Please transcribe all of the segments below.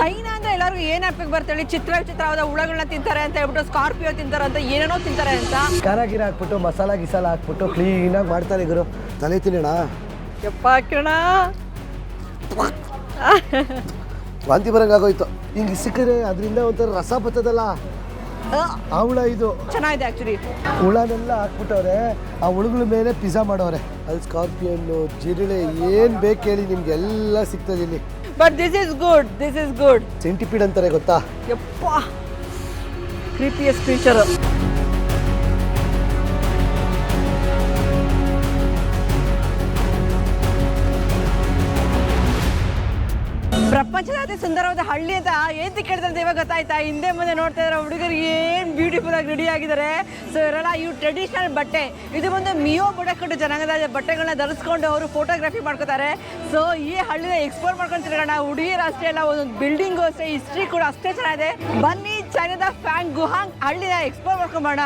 China ಅಂದ್ರೆ ಎಲ್ಲರಿಗೂ ಏನ್ ಅಪ್ಪಗೆ ಬರ್ತೇಳಿ? ಚಿತ್ರ ವಿಚಿತ್ರವಾದ ಹುಳಗಳನ್ನ ತಿಂತಾರೆ ಅಂತ ಹೇಳ್ಬಿಟ್ಟು ಸ್ಕಾರ್ಪಿಯೋ ತಿಂತಾರೆ ಅಂತ ಏನೇನೋ ತಿಂತಾರೆ ಅಂತ. ಖಾರ ಗಿರ ಹಾಕ್ಬಿಟ್ಟು ಮಸಾಲ ಗಿಸಾಲ ಹಾಕ್ಬಿಟ್ಟು ಕ್ಲೀನಾಗಿ ಮಾಡ್ತಾರೆ ಗುರು ತಲೆ ತಿನ್ನೋಣ ಯಪ್ಪ ಕಿರಣ ವಾಂತಿ ಬರಂಗ್ ಆಗೋಯ್ತು ಹಿಂಗೆ ಸಿಕ್ಕರೆ ಅದರಿಂದ ಒಂಥರ ರಸ ಬರ್ತದಲ್ಲ? ಆ ಹುಳ ಇದು. ಚೆನ್ನಾಗಿದೆ ಆಕ್ಚುಲಿ ಹುಳನೆಲ್ಲ ಹಾಕ್ಬಿಟ್ಟವ್ರೆ ಆ ಹುಳುಗಳ ಮೇಲೆ ಪಿಜ್ಜಾ ಮಾಡೋರೆ ಅಲ್ಲಿ ಸ್ಕಾರ್ಪಿಯನ್ನು ಜಿರಳೆ ಏನು ಬೇಕು ಹೇಳಿ ನಿಮ್ಗೆ ಎಲ್ಲ ಸಿಗ್ತದೆ ಇಲ್ಲಿ. But this is good this is good centipede ಅಂತಾರೆ ಗೊತ್ತಾ? ಯಪ್ಪ ಕ್ರೀಪಿಯಸ್ ಕ್ರೀಚರ್ ಅತಿ ಸುಂದರವಾದ ಹಳ್ಳಿ ಅಂತ ಏನ್ ಕೇಳಿದ್ರೆ ಇವಾಗ ಗೊತ್ತಾಯ್ತಾ? ಹಿಂದೆ ಮುಂದೆ ನೋಡ್ತಾ ಇದ್ರೆ ಹುಡುಗರು ಏನು ಬ್ಯೂಟಿಫುಲ್ ಆಗಿ ರೆಡಿ ಆಗಿದ್ದಾರೆ ಸೊ ಇರಲ್ಲ ಇವು ಟ್ರೆಡಿಷನಲ್ ಬಟ್ಟೆ. ಇದು ಒಂದು ಮಿಯೋ ಬುಡಕಟ್ಟು ಜನಾಂಗದ ಬಟ್ಟೆಗಳನ್ನ ಧರಿಸ್ಕೊಂಡು ಅವರು ಫೋಟೋಗ್ರಫಿ ಮಾಡ್ಕೋತಾರೆ. ಸೊ ಈ ಹಳ್ಳಿನ ಎಕ್ಸ್ಪ್ಲೋರ್ ಮಾಡ್ಕೊಂಡು ತಿರ್ಗೋಣ ಹುಡುಗಿಯರು ಅಷ್ಟೇ ಅಲ್ಲ, ಒಂದೊಂದು ಬಿಲ್ಡಿಂಗು ಅಷ್ಟೇ ಹಿಸ್ಟ್ರಿ ಕೂಡ ಅಷ್ಟೇ ಚೆನ್ನಾಗಿದೆ. ಬನ್ನಿ ಚೈನಾದ ಫ್ಯಾಂಗ್ ಗುಹಾಂಗ್ ಹಳ್ಳಿನ ಎಕ್ಸ್ಪ್ಲೋರ್ ಮಾಡ್ಕೊಂಬೋಣ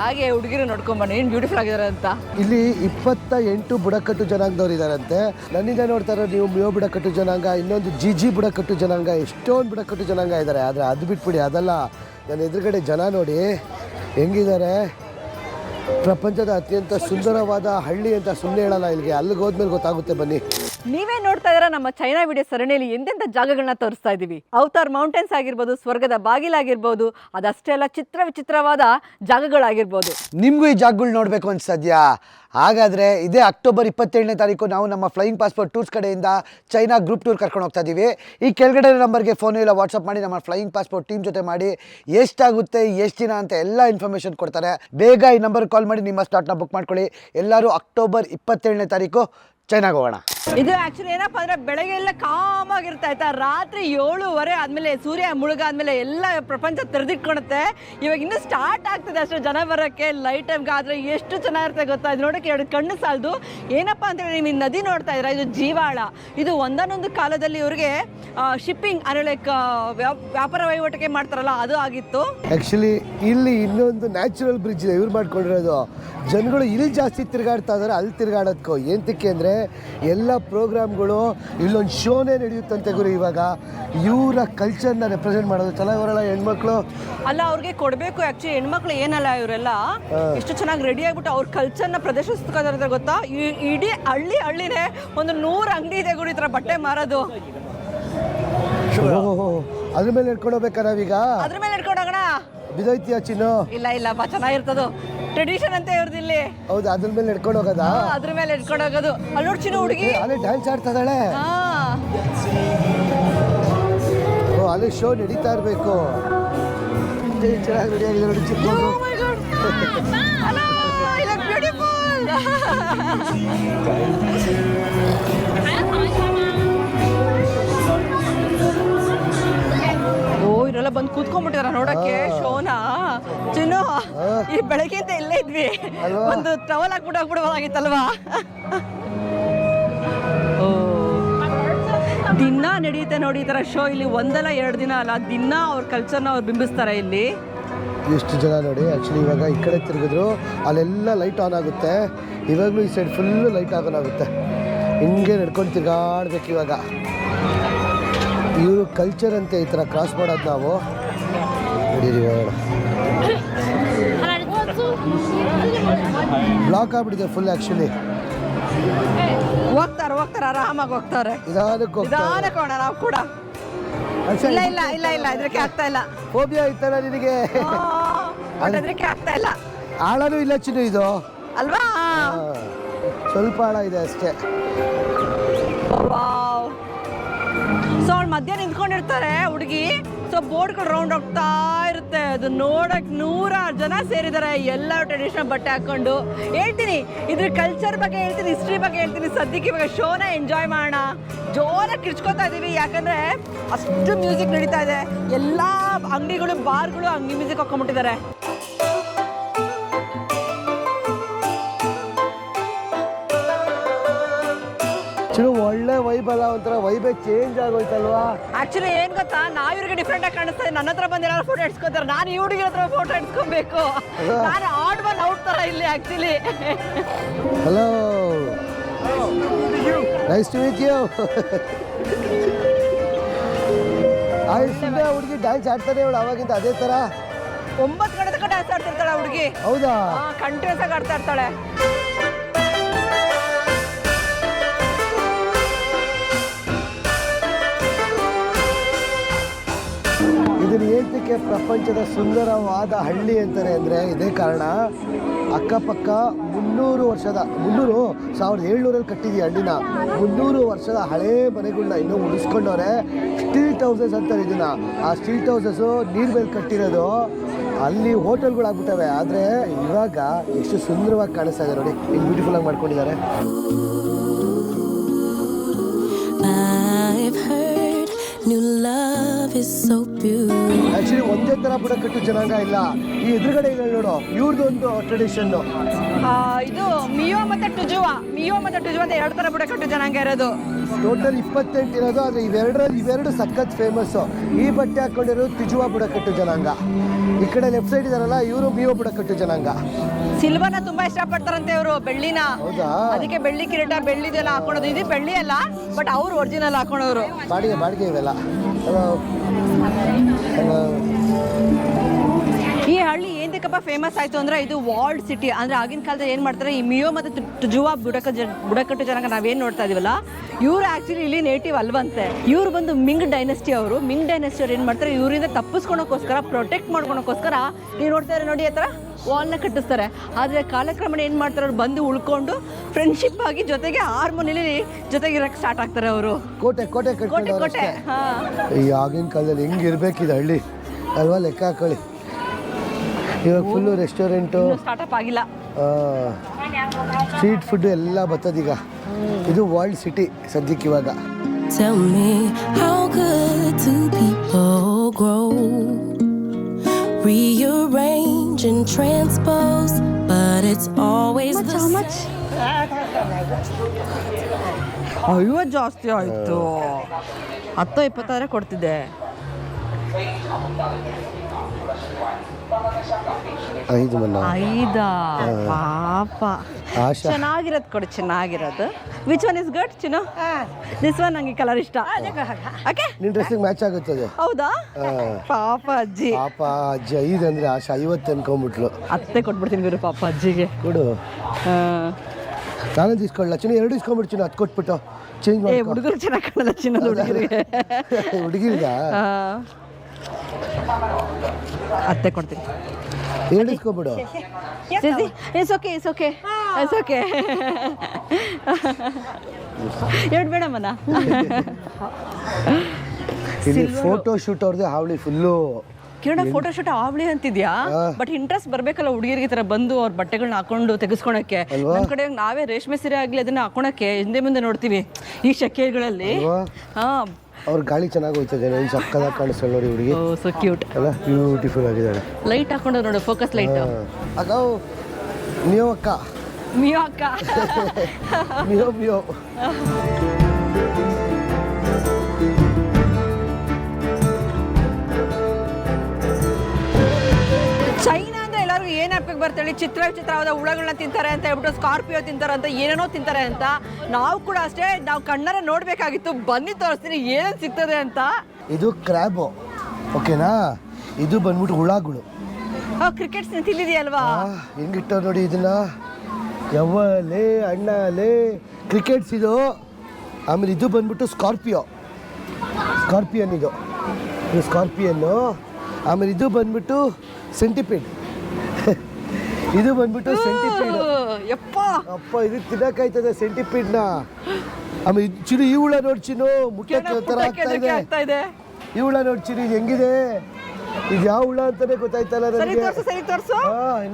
ಹಾಗೆ ಹುಡುಗಿರು ಬನ್ನಿ, ಏನು ಬ್ಯೂಟಿಫುಲ್ ಆಗಿದ್ದಾರೆ ಅಂತ. ಇಲ್ಲಿ ಇಪ್ಪತ್ತ ಎಂಟು ಬುಡಕಟ್ಟು ಜನಾಂಗದವ್ರು ಇದ್ದಾರಂತೆ ನನ್ನಿಂದ ನೋಡ್ತಾರೆ ನೀವು ಮಿಯೋ ಬುಡಕಟ್ಟು ಜನಾಂಗ, ಇನ್ನೊಂದು ಜಿ ಜಿ ಬುಡಕಟ್ಟು ಜನಾಂಗ, ಎಷ್ಟೊಂದು ಬುಡಕಟ್ಟು ಜನಾಂಗ ಇದ್ದಾರೆ ಆದರೆ ಅದು ಬಿಟ್ಬಿಡಿ, ಅದಲ್ಲ. ನನ್ನ ಎದುರುಗಡೆ ಜನ ನೋಡಿ ಹೆಂಗಿದ್ದಾರೆ ಪ್ರಪಂಚದ ಅತ್ಯಂತ ಸುಂದರವಾದ ಹಳ್ಳಿ ಅಂತ ಸುಮ್ಮನೆ ಹೇಳಲ್ಲ ಇಲ್ಲಿಗೆ. ಅಲ್ಲಿಗೆ ಹೋದ್ಮೇಲೆ ಗೊತ್ತಾಗುತ್ತೆ, ಬನ್ನಿ. ನೀವೇ ನೋಡ್ತಾ ಇದ್ದೀರಾ ನಮ್ಮ ಚೈನಾ ವಿಡಿಯೋ ಸರಣಿಯಲ್ಲಿ ಎಂತೆಂಥ ಜಾಗಗಳನ್ನ ತೋರಿಸ್ತಾ ಇದ್ದೀವಿ ಅವತಾರ್ ಮೌಂಟೇನ್ಸ್ ಆಗಿರ್ಬೋದು, ಸ್ವರ್ಗದ ಬಾಗಿಲಾಗಿರ್ಬೋದು ಅದಷ್ಟೇ ಅಲ್ಲ, ಚಿತ್ರ ವಿಚಿತ್ರವಾದ ಜಾಗಗಳಾಗಿರ್ಬೋದು. ನಿಮಗೂ ಈ ಜಾಗಗಳು ನೋಡಬೇಕು ಅನ್ಸದ್ಯಾ ಹಾಗಾದರೆ ಇದೇ ಅಕ್ಟೋಬರ್ ಇಪ್ಪತ್ತೇಳನೇ ತಾರೀಕು ನಾವು ನಮ್ಮ ಫ್ಲೈಯಿಂಗ್ ಪಾಸ್ಪೋರ್ಟ್ ಟೂರ್ಸ್ ಕಡೆಯಿಂದ ಚೈನಾ ಗ್ರೂಪ್ ಟೂರ್ ಕರ್ಕೊಂಡು ಹೋಗ್ತಾ ಇದ್ದೀವಿ ಈ ಕೆಳಗಡೆ ನಂಬರ್ಗೆ ಫೋನ್ ಇಲ್ಲ ವಾಟ್ಸಪ್ ಮಾಡಿ, ನಮ್ಮ ಫ್ಲೈಯಿಂಗ್ ಪಾಸ್ಪೋರ್ಟ್ ಟೀಮ್ ಜೊತೆ ಮಾಡಿ, ಎಷ್ಟಾಗುತ್ತೆ, ಎಷ್ಟು ದಿನ ಅಂತ ಎಲ್ಲ ಇನ್ಫಾರ್ಮೇಷನ್ ಕೊಡ್ತಾರೆ. ಬೇಗ ಈ ನಂಬರ್ ಕಾಲ್ ಮಾಡಿ, ನಿಮ್ಮ ಸ್ಲಾಟ್ನ ಬುಕ್ ಮಾಡ್ಕೊಳ್ಳಿ. ಎಲ್ಲರೂ ಅಕ್ಟೋಬರ್ ಇಪ್ಪತ್ತೇಳನೇ ತಾರೀಕು ಚೈನಾಗೆ ಹೋಗೋಣ. ಇದು ಆಕ್ಚುಲಿ ಏನಪ್ಪ ಅಂದ್ರೆ ಬೆಳಗ್ಗೆ ಎಲ್ಲ ಕಾಮ್ ಆಗಿರ್ತಾ ಆಯ್ತಾ ರಾತ್ರಿ ಏಳುವರೆ ಆದ್ಮೇಲೆ ಸೂರ್ಯ ಮುಳುಗಾದ್ಮೇಲೆ ಎಲ್ಲ ಪ್ರಪಂಚ ತೆರೆದಿಟ್ಕೊಳುತ್ತೆ ಇವಾಗ ಇನ್ನೂ ಸ್ಟಾರ್ಟ್ ಆಗ್ತದೆ ಅಷ್ಟು ಜನ ಬರೋಕ್ಕೆ ಲೈಟ್ ಟೈಮ್ಗೆ ಆದ್ರೆ ಎಷ್ಟು ಚೆನ್ನಾಗಿರುತ್ತೆ ಗೊತ್ತಾ? ಇದು ನೋಡೋಕೆ ಎರಡು ಕಣ್ಣು ಸಾಲದು. ಏನಪ್ಪ ಅಂತ ಹೇಳಿ ನೀವು ನದಿ ನೋಡ್ತಾ ಇದ್ರೆ ಇದು ಜೀವಾಳ. ಇದು ಒಂದೊಂದೊಂದು ಕಾಲದಲ್ಲಿ ಇವ್ರಿಗೆ ಶಿಪ್ಪಿಂಗ್ ಅಂದ್ರೆ ಲೈಕ್ ವ್ಯಾಪಾರ ವಹಿವಾಟಿಕೆ ಮಾಡ್ತಾರಲ್ಲ, ಅದು ಆಗಿತ್ತು. ಆ್ಯಕ್ಚುಲಿ ಇಲ್ಲಿ ಇನ್ನೊಂದು ನ್ಯಾಚುರಲ್ ಬ್ರಿಡ್ಜ್ ಇದೆ. ಇವ್ರು ಮಾಡ್ಕೊಂಡಿರೋದು. ಜನಗಳು ಇಲ್ಲಿ ಜಾಸ್ತಿ ತಿರುಗಾಡ್ತಾ ಇದ್ದಾರೆ, ಅಲ್ಲಿ ತಿರುಗಾಡೋದಕ್ಕೂ ಏನಕ್ಕೆ ಅಂದರೆ, ಎಲ್ಲ ಪ್ರೋಗ್ರಾಮ್ಗಳು ಇಲ್ಲೊಂದು ಶೋನೇ ನಡೆಯುತ್ತಂತೆ ಗುರು ಇವಾಗ. ಇವರ ಕಲ್ಚರ್ನ ರೆಪ್ರೆಸೆಂಟ್ ಮಾಡೋದು ಚೆನ್ನಾಗಿರಲ್ಲ ಹೆಣ್ಮಕ್ಳು? ಅಲ್ಲ ಅವ್ರಿಗೆ ಕೊಡಬೇಕು ಆ್ಯಕ್ಚುಲಿ ಹೆಣ್ಮಕ್ಳು ಏನಲ್ಲ ಇವರೆಲ್ಲ? ಎಷ್ಟು ಚೆನ್ನಾಗಿ ರೆಡಿ ಆಗ್ಬಿಟ್ಟು ಅವ್ರ ಕಲ್ಚರ್ನ ಪ್ರದರ್ಶಿಸ್ತಾರೆ ಗೊತ್ತಾ? ಈ- ಇಡೀ ಹಳ್ಳಿ ಹಳ್ಳಿನೇ ಒಂದು ನೂರು ಅಂಗಡಿ ಇದೆ ಗುರು ಈ ಥರ ಬಟ್ಟೆ ಮಾರೋದು. ಓಹೋ ಅದ್ರ ಮೇಲೆ ನಡ್ಕೊಂಡು ಹೋಗ್ಬೇಕಾ ನಾವೀಗ? ಅದ್ರ ಮೇಲೆ ಇಟ್ಕೊಂಡು ಹೋಗೋಣ. ಬಿದೋಯ್ತೀಯ ಚಿನ್ನು. ಇಲ್ಲ ಇಲ್ಲ ಬಾ ಚೆನ್ನಾಗಿರ್ತದು. ಟ್ರೆಡಿಷನ್ ಅಂತ ಇವ್ರದ್ದು ಇಲ್ಲಿ. ಹೌದು ಅದ್ರ ಮೇಲೆ ನಡ್ಕೊಂಡು ಹೋಗೋದಾ? ಹಾ, ಅದ್ರ ಮೇಲೆ ಇಟ್ಕೊಂಡು ಹೋಗೋದು. ಅಲ್ಲಿ ನೋಡಿ ಚಿನ್ನ ಹುಡುಗಿ. ಅಲ್ಲಿ ಡ್ಯಾನ್ಸ್ ಆಡ್ತಾ ಇದ್ದಾಳೆ. ಹಾ. ಓ ಅಲ್ಲಿ ಶೋ ನಡೀತಾ ಇರಬೇಕು. ಚೆನ್ನಾಗಿ ರೆಡಿ ಆಗಿದೆ ನೋಡಿ ಚಿಕ್ಕ ಮಗು. Oh my God. Hello, you look beautiful. ಓ ಇವರೆಲ್ಲ ಬಂದು ಕೂತ್ಕೊಂಡ್ಬಿಟ್ಟಿದಾರ ನೋಡಕ್ಕೆ. ಶೋನ ಚಿನ್ನು ಈ ಬೆಳಗ್ಗೆಯಿಂದ ಇಲ್ಲೇ ಇದ್ವಿ? ಒಂದು ಟವಲ್ ಹಾಕ್ಬಿಟ್ಟು ಹೋಗ್ಬಿಡ್ಬೋದಾಗಿತ್ತಲ್ವಾ ಓ. ದಿನ ನಡೆಯುತ್ತೆ ನೋಡಿ ಈ ಥರ ಶೋ ಇಲ್ಲಿ ಒಂದಲ್ಲ ಎರಡು ದಿನ ಅಲ್ಲ ದಿನ ಅವ್ರ ಕಲ್ಚರ್ನ ಅವ್ರು ಬಿಂಬಿಸ್ತಾರೆ ಇಲ್ಲಿ. ಎಷ್ಟು ಜನ ನೋಡಿ ಆ್ಯಕ್ಚುಲಿ ಇವಾಗ ಈ ಕಡೆ ತಿರುಗಿದ್ರು ಅಲ್ಲೆಲ್ಲ ಲೈಟ್ ಆನ್ ಆಗುತ್ತೆ. ಇವಾಗಲೂ ಈ ಸೈಡ್ ಫುಲ್ಲು ಲೈಟ್ ಆನ್ ಆಗುತ್ತೆ. ಹಿಂಗೆ ನಡ್ಕೊಂಡು ತಿರ್ಗಾಡ್ಬೇಕು ಇವಾಗ. ಇವರು ಕಲ್ಚರ್ ಅಂತ ಈ ಥರ ಕ್ರಾಸ್ ಮಾಡೋದು ನಾವು. ನಡೀರಿ ಬ್ಲಾಕ್ ಆಗ್ಬಿಟ್ಟಿದೆ ಫುಲ್ ಆ್ಯಕ್ಚುಲಿ ಹೋಗ್ತಾರೆ ಹೋಗ್ತಾರೆ ಆರಾಮಾಗಿ ಹೋಗ್ತಾರೆ. ನಿಧಾನಕ್ಕೆ ಹೋಗ್ತಾ ನಿಧಾನಕ್ಕೆ ಹೋಗೋಣ ನಾವು ಕೂಡ. ಇಲ್ಲ ಇಲ್ಲ ಇಲ್ಲ ಇಲ್ಲ ಇದಕ್ಕೆ ಆಗ್ತಾ ಇಲ್ಲ. ಫೋಬಿಯಾ ಇತ್ತಲ್ಲ ನಿನಗೆ. ಅದಕ್ಕೆ ಆಗ್ತಾ ಇಲ್ಲ. ಆಳನೂ ಇಲ್ಲ ಚಿನ್ನು ಇದು. ಅಲ್ವಾ. ಸ್ವಲ್ಪ ಆಳ ಇದೆ ಅಷ್ಟೇ. ಸೊ ಅವ್ಳು ಮಧ್ಯ ನಿಂತ್ಕೊಂಡಿರ್ತಾರೆ ಹುಡುಗಿ. ಸೊ ಬೋರ್ಡ್ಗಳು ರೌಂಡ್ ಹೋಗ್ತಾ ಇರುತ್ತೆ. ಅದು ನೋಡಕ್ ನೂರಾರು ಜನ ಸೇರಿದ್ದಾರೆ. ಎಲ್ಲ ಟ್ರೆಡಿಷನಲ್ ಬಟ್ಟೆ ಹಾಕೊಂಡು ಹೇಳ್ತೀನಿ ಇದ್ರ ಕಲ್ಚರ್ ಬಗ್ಗೆ ಹೇಳ್ತೀನಿ ಹಿಸ್ಟ್ರಿ ಬಗ್ಗೆ ಹೇಳ್ತೀನಿ. ಸದ್ಯಕ್ಕೆ ಇವಾಗ ಶೋನ ಎಂಜಾಯ್ ಮಾಡೋಣ. ಜೋರಾಗಿ ಕಿರ್ಚ್ಕೊತಾ ಇದೀವಿ. ಯಾಕಂದ್ರೆ ಅಷ್ಟು ಮ್ಯೂಸಿಕ್ ನಡೀತಾ ಇದೆ. ಎಲ್ಲ ಅಂಗಡಿಗಳು ಬಾರ್ಗಳು ಅಂಗಡಿ ಮ್ಯೂಸಿಕ್ ಹಾಕೊಂಡ್ಬಿಟ್ಟಿದ್ದಾರೆ ಒಳ್ಳೆ ವೈಬ್ ಅಲ್ಲ ಒಂಥರ ವೈಬೇ ಚೇಂಜ್ ಆಗೋಯ್ತಲ್ವಾ? ಆಕ್ಚುಲಿ ಏನ್ ನಾವ್ ಇವ್ರಿಗೆ ಡಿಫ್ರೆಂಟ್ ಆಗಿ ಕಾಣಿಸ್ತಾ ಇದೆ. ನನ್ನ ಹತ್ರ ಬಂದು ಎಲ್ಲರೂ ಫೋಟೋ ಇಡ್ಸ್ಕೊತಾರೆ ನಾನು ಈ ಹುಡುಗಿ ಹತ್ರ ಫೋಟೋ ಇಡ್ಸ್ಕೊಬೇಕು ನಾನು ಆಡ್ ಬಂದು ಔಟ್ ತರ ಇಲ್ಲಿ actually hello nice to meet you ಸುಮ್ಮನೆ ಹುಡುಗಿ ಡ್ಯಾನ್ಸ್ ಆಡ್ತಾರೆ ಇವಳು ಅವಾಗಿಂದ ಅದೇ ಥರ ಒಂಬತ್ತು ಗಂಟೆ ತನಕ ಡ್ಯಾನ್ಸ್ ಆಡ್ತಿರ್ತಾಳೆ ಹುಡುಗಿ. ಹೌದಾ? ಕಂಟಿನ್ಯೂಸ್ ಆಗಿ ಆಡ್ತಾ ಇರ್ತಾಳೆ. ಇದನ್ನು ಏತಕ್ಕೆ ಪ್ರಪಂಚದ ಸುಂದರವಾದ ಹಳ್ಳಿ ಅಂತಾರೆ ಅಂದರೆ ಇದೇ ಕಾರಣ ಅಕ್ಕಪಕ್ಕ ಮುನ್ನೂರು ವರ್ಷದ ಮುನ್ನೂರು ಸಾವಿರದ ಏಳ್ನೂರಲ್ಲಿ ಕಟ್ಟಿದ್ವಿ ಹಳ್ಳಿನ ಮುನ್ನೂರು ವರ್ಷದ ಹಳೇ ಮನೆಗಳನ್ನ ಇನ್ನೂ ಉಳಿಸ್ಕೊಂಡವ್ರೆ ಸ್ಟೀಲ್ ಹೌಸಸ್ ಅಂತಾರೆ ಇದನ್ನು. ಆ ಸ್ಟೀಟ್ ಹೌಸಸ್ಸು ನೀರು ಮೇಲೆ ಕಟ್ಟಿರೋದು ಅಲ್ಲಿ ಹೋಟೆಲ್ಗಳಾಗ್ಬಿಟ್ಟವೆ. ಆದರೆ ಇವಾಗ ಎಷ್ಟು ಸುಂದರವಾಗಿ ಕಾಣಿಸ್ತಾ ಇದೆ ನೋಡಿ. ಇಲ್ಲಿ ಬ್ಯೂಟಿಫುಲ್ ಆಗಿ ಮಾಡ್ಕೊಂಡಿದ್ದಾರೆ. I've heard new love. Is so beautiful. Actually ಒಂದೇ ತರ ಬುಡಕಟ್ಟು ಜನಾಂಗ ಇಲ್ಲ. ಈ ಎದುರುಗಡೆ ಇದೆ ನೋಡು ಇವ್ರದ್ದೊಂದು ಟ್ರೆಡಿಷನ್ ಆ, ಇದು ಮಿಯೋ ಮತ್ತೆ ಟುಜುವಾ. ಮಿಯೋ ಮತ್ತೆ ಟುಜುವಾ ಅಂತ ಎರಡು ತರ ಬುಡಕಟ್ಟು ಜನಾಂಗ ಇರೋದು. ಟೋಟಲ್ ಇಪ್ಪತ್ತೆಂಟು ಇರೋದು ಆದರೆ ಇವೆರಡರಲ್ಲಿ ಇವೆರಡು ಸಖತ್ ಫೇಮಸ್ ಈ ಬಟ್ಟೆ ಹಾಕೊಂಡಿರೋದು ತಿಜುವ ಬುಡಕಟ್ಟು ಜನಾಂಗ. ಈ ಕಡೆ ಲೆಫ್ಟ್ ಸೈಡ್ ಇದಾರಲ್ಲ ಇವರು ಮಿಯೋ ಬುಡಕಟ್ಟು ಜನಾಂಗ. ಸಿಲ್ವನ ತುಂಬಾ ಇಷ್ಟಪಡ್ತಾರಂತೆ ಇವರು ಬೆಳ್ಳಿನ. ಹೌದಾ? ಅದಕ್ಕೆ ಬೆಳ್ಳಿ ಕಿರೀಟ ಬೆಳ್ಳಿದೆಲ್ಲ ಹಾಕೊಳೋದು. ಇದು ಬೆಳ್ಳಿ ಅಲ್ಲ ಬಟ್ ಅವ್ರು ಒರಿಜಿನಲ್ ಹಾಕೊಳೋರು. ಬಾಡಿಗೆ ಬಾಡಿಗೆ ಇವೆಲ್ಲ. Hello. Hello. ಈ ಹಳ್ಳಿ ಏನಕ್ಕಪ್ಪ ಫೇಮಸ್ ಆಯ್ತು ಅಂದ್ರೆ ಇದು ವಾಲ್ಡ್ ಸಿಟಿ ಅಂದ್ರೆ ಆಗಿನ ಕಾಲದಲ್ಲಿ ಏನ್ ಮಾಡ್ತಾರೆ? ಈ ಮಿಯೋ ಮತ್ತೆ ಜುವಾ ಬುಡಕ ಬುಡಕಟ್ಟು ಜನಾಂಗ ನಾವೇನ್ ನೋಡ್ತಾ ಇದೀವಲ್ಲ? ಇವರು ಆಕ್ಚುಲಿ ಇಲ್ಲಿ ನೇಟಿವ್ ಅಲ್ವಂತೆ. ಇವ್ರು ಬಂದು ಮಿಂಗ್ ಡೈನಸ್ಟಿ ಅವರು. ಮಿಂಗ್ ಡೈನೆಸ್ಟಿ ಅವ್ರು ಏನ್ ಮಾಡ್ತಾರೆ? ಇವರಿಂದ ತಪ್ಪಿಸ್ಕೊಳಕೋಸ್ಕರ ಪ್ರೊಟೆಕ್ಟ್ ಮಾಡ್ಕೊಳೋಕ್ಕೋಸ್ಕರ ನೀವು ನೋಡ್ತಾ ಇದ್ರೆ ನೋಡಿ ಹತ್ರ ವಾಲ್ನ ಕಟ್ಟಿಸ್ತಾರೆ. ಆದರೆ ಕಾಲಕ್ರಮೇಣ ಏನು ಮಾಡ್ತಾರೆ? ಅವ್ರು ಬಂದು ಉಳ್ಕೊಂಡು ಫ್ರೆಂಡ್ಶಿಪ್ ಆಗಿ ಜೊತೆಗೆ ಹಾರ್ಮೋನಿಯಲ್ಲಿ ಜೊತೆಗೆ ಇರಕ್ ಸ್ಟಾರ್ಟ್ ಆಗ್ತಾರೆ ಅವರು. ಕೋಟೆ ಕೋಟೆ ಕೋಟೆ ಕೋಟೆ. ಹಾ. ಈ ಆಗಿನ ಕಾಲದಲ್ಲಿ ಹೆಂಗಿರ್ಬೇಕಿದೆ ಹಳ್ಳಿ? ಅಲ್ವಾ? ಲೆಕ್ಕ ಹಾಕೊಳ್ಳಿ. ಇವಾಗ ಫುಲ್ಲು ರೆಸ್ಟೋರೆಂಟು ಸ್ಟಾರ್ಟಪ್ ಆಗಿಲ್ಲ. ಸ್ಟ್ರೀಟ್ ಫುಡ್ ಎಲ್ಲ ಬರ್ತದೀಗ ಇದು ವರ್ಲ್ಡ್ ಸಿಟಿ ಸದ್ಯಕ್ಕೆ ಇವಾಗ. Tell me, how could two people grow? Rearrange and transpose, but it's always the same. ಅಯ್ಯೋ ಜಾಸ್ತಿ ಆಯಿತು. ಹತ್ತು ಇಪ್ಪತ್ತಾದ್ರೆ ಕೊಡ್ತಿದ್ದೆ. ಐದು ಮನ ಐದಾ. ಪಾಪ. ಆಶಾ. ಚೆನ್ನಾಗಿರೋದು ಕೊಡು ಚೆನ್ನಾಗಿರೋದು. Which one is good Chinnu? This one ನಂಗೆ ಕಲರ್ ಇಷ್ಟ. ಓಕೆ ನಿನ್ ಡ್ರೆಸ್ಸಿಗೆ ಮ್ಯಾಚ್ ಆಗುತ್ತದೆ ಹೌದಾ? ಪಾಪ ಅಜ್ಜಿ. ಪಾಪ ಅಜ್ಜಿ ಐದು ಅಂದರೆ ಆಶಾ ಐವತ್ತು ಅನ್ಕೊಂಬಿಟ್ಲು ಅತ್ತೆ ಕೊಟ್ಬಿಡ್ತೀನಿ ಬಿಡು ಪಾಪ ಅಜ್ಜಿಗೆ. ಕೊಡು. ಹಾ. ನಾನೇ ಇಸ್ಕೊಳ್ಳ ಚಿನ್ನ ಎರಡು ಇಸ್ಕೊಂಬಿಟ್ಟು ಚಿನ್ನ ಹತ್ತು ಕೊಟ್ಬಿಟ್ಟು. ಚೇಂಜ್ ಮಾಡಿ ಹುಡುಗರು ಚೆನ್ನಾಗಿ ಕಾಣಲ್ಲ ಚಿನ್ನ ಹುಡುಗರಿಗೆ. ಹುಡುಗಿರ್ಗ? ಅತ್ತೆ ಕೊಡ್ತೀನಿ. ಹೇಳಿಸ್ಕೊಬಿಡು it's okay it's okay it's okay ಎರಡು ಬೇಡಮ್ಮನ ಇಲ್ಲಿ ಫೋಟೋ ಶೂಟ್ ಅವ್ರದ್ದು ಹಾವಳಿ ಫುಲ್ಲು ಕಿರಣ ಫೋಟೋ ಶೂಟ್ ಆವಳಿ ಅಂತಿದ್ಯಾ? ಬಟ್ ಇಂಟ್ರೆಸ್ಟ್ ಬರ್ಬೇಕಲ್ಲ ಹುಡುಗಿರಿಗೆ ತರ ಬಂದು ಅವ್ರ ಬಟ್ಟೆಗಳನ್ನ ಹಾಕೊಂಡು ತೆಗೆಸ್ಕೊಳಕ್ಕೆ. ನನ್ನ ಕಡೆ ನಾವೇ ರೇಷ್ಮೆ ಸೀರೆ ಆಗ್ಲಿ ಅದನ್ನ ಹಾಕೊಳಕ್ಕೆ ಹಿಂದೆ ಮುಂದೆ ನೋಡ್ತೀವಿ ಈ ಶೆಕೆಗಳಲ್ಲಿ ಹಾ. ಅವ್ರ ಗಾಳಿ ಚೆನ್ನಾಗಿ ಹೋಯ್ತದೆ ಏನು ಸಕ್ಕದಾಗಿ ಕಾಣಿಸ್ತಾಳೆ ನೋಡಿ ಹುಡುಗಿ. ಓ ಸೊ ಕ್ಯೂಟ್ ಅಲ್ಲ ಬ್ಯೂಟಿಫುಲ್ ಆಗಿದ್ದಾಳೆ. ಲೈಟ್ ಹಾಕೊಂಡು ನೋಡು ಫೋಕಸ್ ಲೈಟ್ ಅಕ್ಕ ನೀವು ಅಕ್ಕ. ಮಿಯೋ ಅಕ್ಕ. Mayo Mayo. ಅಂದ್ರೆ ಎಲ್ಲರಿಗೂ ಏನ್ ಬರ್ತೇಳಿ ಚಿತ್ರ ವಿಚಿತ್ರವಾದ ಹುಳಗಳನ್ನ ತಿಂತಾರೆ ಅಂತ ಹೇಳ್ಬಿಟ್ಟು ಸ್ಕಾರ್ಪಿಯೋ ತಿಂತಾರೆ ಅಂತ ಏನೇನೋ ತಿಂತಾರೆ ಅಂತ ನಾವು ಕೂಡ ಅಷ್ಟೇ ನಾವು ಕಣ್ಣಾರೆ ನೋಡಬೇಕಾಗಿತ್ತು ಬನ್ನಿ ತೋರಿಸ್ತೀನಿ ಏನೇನು ಸಿಗ್ತದೆ ಅಂತ. ಇದು ಕ್ರ್ಯಾಬು ಓಕೆನಾ ಇದು ಬಂದ್ಬಿಟ್ಟು ಹುಳಗಳು. ಕ್ರಿಕೆಟ್ ತಿಂದಿದೆಯಲ್ವಾ? ಹೆಂಗಿಟ್ಟ ನೋಡಿ ಇದನ್ನ? ಅಣ್ಣ ಅಣ್ಣಲೇ ಕ್ರಿಕೆಟ್ಸ್ ಇದು. ಆಮೇಲೆ ಇದು ಬಂದ್ಬಿಟ್ಟು ಸ್ಕಾರ್ಪಿಯೋ ಸ್ಕಾರ್ಪಿಯನ್ ಇದು. ಇದು ಸ್ಕಾರ್ಪಿಯನ್ನು ಆಮೇಲೆ ಇದು ಬಂದ್ಬಿಟ್ಟು ಸೆಂಟಿಪೀಡ್ ಇದು ಬಂದ್ಬಿಟ್ಟು ಸೆಂಟಿಪೀಡ್ ಯಪ್ಪ. ಅಪ್ಪ ಇದು ತಿನ್ನಕಾಯ್ತದೆ ಸೆಂಟಿಪೀಡ್ನ ಆಮೇಲೆ ಚಿರು ಈ ಹುಳ ನೋಡ್ಚಿನು ಮುಖ್ಯ ಒಂಥರ ಆಗ್ತಾ ಇದೆ. ಈ ಹುಳ ನೋಡ್ಚಿರಿ ಚಿರು ಇದು ಹೆಂಗಿದೆ? ಇದು ಯಾವ ಹುಳ ಅಂತಾನೆ ಗೊತ್ತಾಯ್ತಲ್ಲ ನನಗೆ.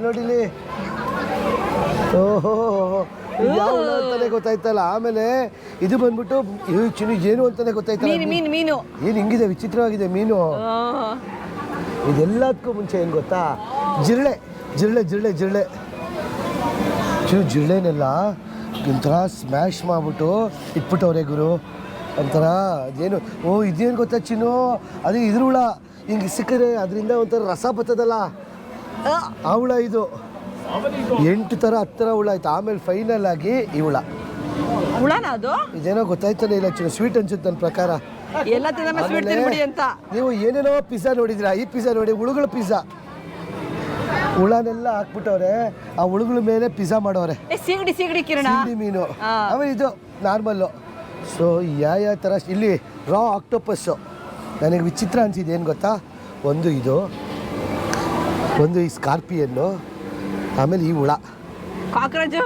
ನೋಡಿಲಿ ಓಹೋ ಯಾವ ಹುಳ ಅಂತಾನೆ ಗೊತ್ತಾಯ್ತಲ್ಲ. ಆಮೇಲೆ ಇದು ಬಂದ್ಬಿಟ್ಟು ಚಿನ್ನು ಏನು ಅಂತಾನೆ ಗೊತ್ತಾಯ್ತಲ್ಲ ಮೀನು ಏನು ಹಿಂಗಿದೆ ವಿಚಿತ್ರವಾಗಿದೆ ಮೀನು. ಇದೆಲ್ಲದಕ್ಕೂ ಮುಂಚೆ ಏನು ಗೊತ್ತಾ? ಜಿರಳೆ. ಜಿರಳೆ ಜಿರಳೆ ಜಿರಳೆ ಚೂ ಜಿರಳೆನೆಲ್ಲ ಒಂಥರ ಸ್ಮ್ಯಾಶ್ ಮಾಡ್ಬಿಟ್ಟು ಇಟ್ಬಿಟ್ಟವ್ರೆ ಗುರು. ಒಂಥರ ಅದೇನು ಓ ಇದೇನು ಗೊತ್ತಾ ಚಿನ್ನು? ಅದು ಇದ್ರ ಹುಳ. ಹಿಂಗೆ ಸಿಕ್ಕರೆ ಅದರಿಂದ ಒಂಥರ ರಸ ಬರ್ತದಲ್ಲ. ಆ, ಹುಳ ಇದು. ಎಂಟು ಥರ ಹತ್ತರ ಹುಳ ಆಯ್ತು. ಆಮೇಲೆ ಫೈನಲ್ ಆಗಿ ಈ ಹುಳ. ಹುಳನ ಅದು? ಇದೇನೋ ಗೊತ್ತಾಯ್ತಾನೆ ಇಲ್ಲ ಚಿನ್ನ ಸ್ವೀಟ್ ಅನ್ಸುತ್ತೆ ನನ್ನ ಪ್ರಕಾರ. ಎಲ್ಲ ನೀವು ಏನೇನೋ ಪಿಜ್ಜಾ ನೋಡಿದ್ರಾ ಈ ಪಿಜ್ಜಾ ನೋಡಿ ಹುಳುಗಳ ಪಿಜ್ಜಾ ಹುಳನೆಲ್ಲ ಹಾಕ್ಬಿಟ್ಟವ್ರೆ ಆ ಹುಳುಗಳ ಮೇಲೆ ಪಿಜ್ಜಾ ಮಾಡೋರೆ ಸಿಗಡಿ ಸಿಗಡಿ ಸೀಗಡಿ ಕಿರಣ. ಸಿಗಡಿ ಮೀನು. ಆಮೇಲೆ ಇದು ನಾರ್ಮಲ್ಲು. ಸೊ ಯಾವ ಯಾವ ಥರ ಇಲ್ಲಿ ರಾ ಆಕ್ಟೋಪಸ್ಸು ನನಗೆ ವಿಚಿತ್ರ ಅನಿಸಿದೆ ಏನು ಗೊತ್ತಾ? ಒಂದು ಇದು ಒಂದು ಈ ಸ್ಕಾರ್ಪಿಯನ್ನು ಆಮೇಲೆ ಈ ಹುಳ. ಕಾಕ್ರೋಚು?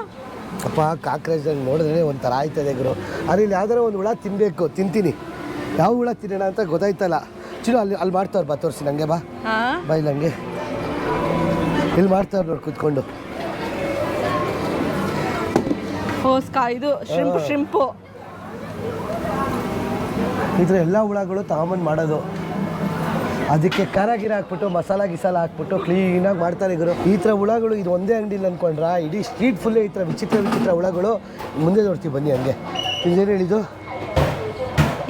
ಅಪ್ಪ ಕಾಕ್ರೋಚ್ ನೋಡಿದ್ರೆ ಒಂಥರ ಆಯ್ತದೆ ಗುರು. ಆದರೆ ಇಲ್ಲಿ ಯಾವ್ದಾರ ಒಂದು ಹುಳ ತಿನ್ನಬೇಕು ತಿಂತೀನಿ. ಯಾವ ಹುಳ ತಿನ್ನೋಣ ಅಂತ ಗೊತ್ತಾಯ್ತಲ್ಲ. ಚಲೋ ಅಲ್ಲಿ ಅಲ್ಲಿ ಮಾಡ್ತಾವ್ರು ಬಾ ತೋರಿಸಿ ನನಗೆ ಬಾ. ಬಾ ಇಲ್ಲಿ ಹಂಗೆ ಇಲ್ಲಿ ಮಾಡ್ತಾರೆ ನೋಡಿ ಕುತ್ಕೊಂಡು. ಸ್ಕಾ ಇದು ಶ್ರಿಂಪು ಶ್ರಿಂಪು ಈ ಥರ ಎಲ್ಲ ಹುಳಗಳು ತಗೊಂಬಂದು ಮಾಡೋದು. ಅದಕ್ಕೆ ಖಾರ ಗಿರ ಹಾಕ್ಬಿಟ್ಟು ಮಸಾಲ ಗಿಸಾಲ ಹಾಕ್ಬಿಟ್ಟು ಕ್ಲೀನಾಗಿ ಮಾಡ್ತಾರೆ ಇದ್ರು ಈ ಥರ ಹುಳಗಳು ಇದು ಒಂದೇ ಅಂಗಡಿಲಿ ಅನ್ಕೊಂಡ್ರ? ಇಡೀ ಸ್ಟ್ರೀಟ್ ಫುಲ್ಲೇ ಈ ಥರ ವಿಚಿತ್ರ ವಿಚಿತ್ರ ಹುಳಗಳು. ಮುಂದೆ ನೋಡ್ತೀವಿ ಬನ್ನಿ ಹಂಗೆ. ಇದೇನು ಹೇಳಿದ್ದು?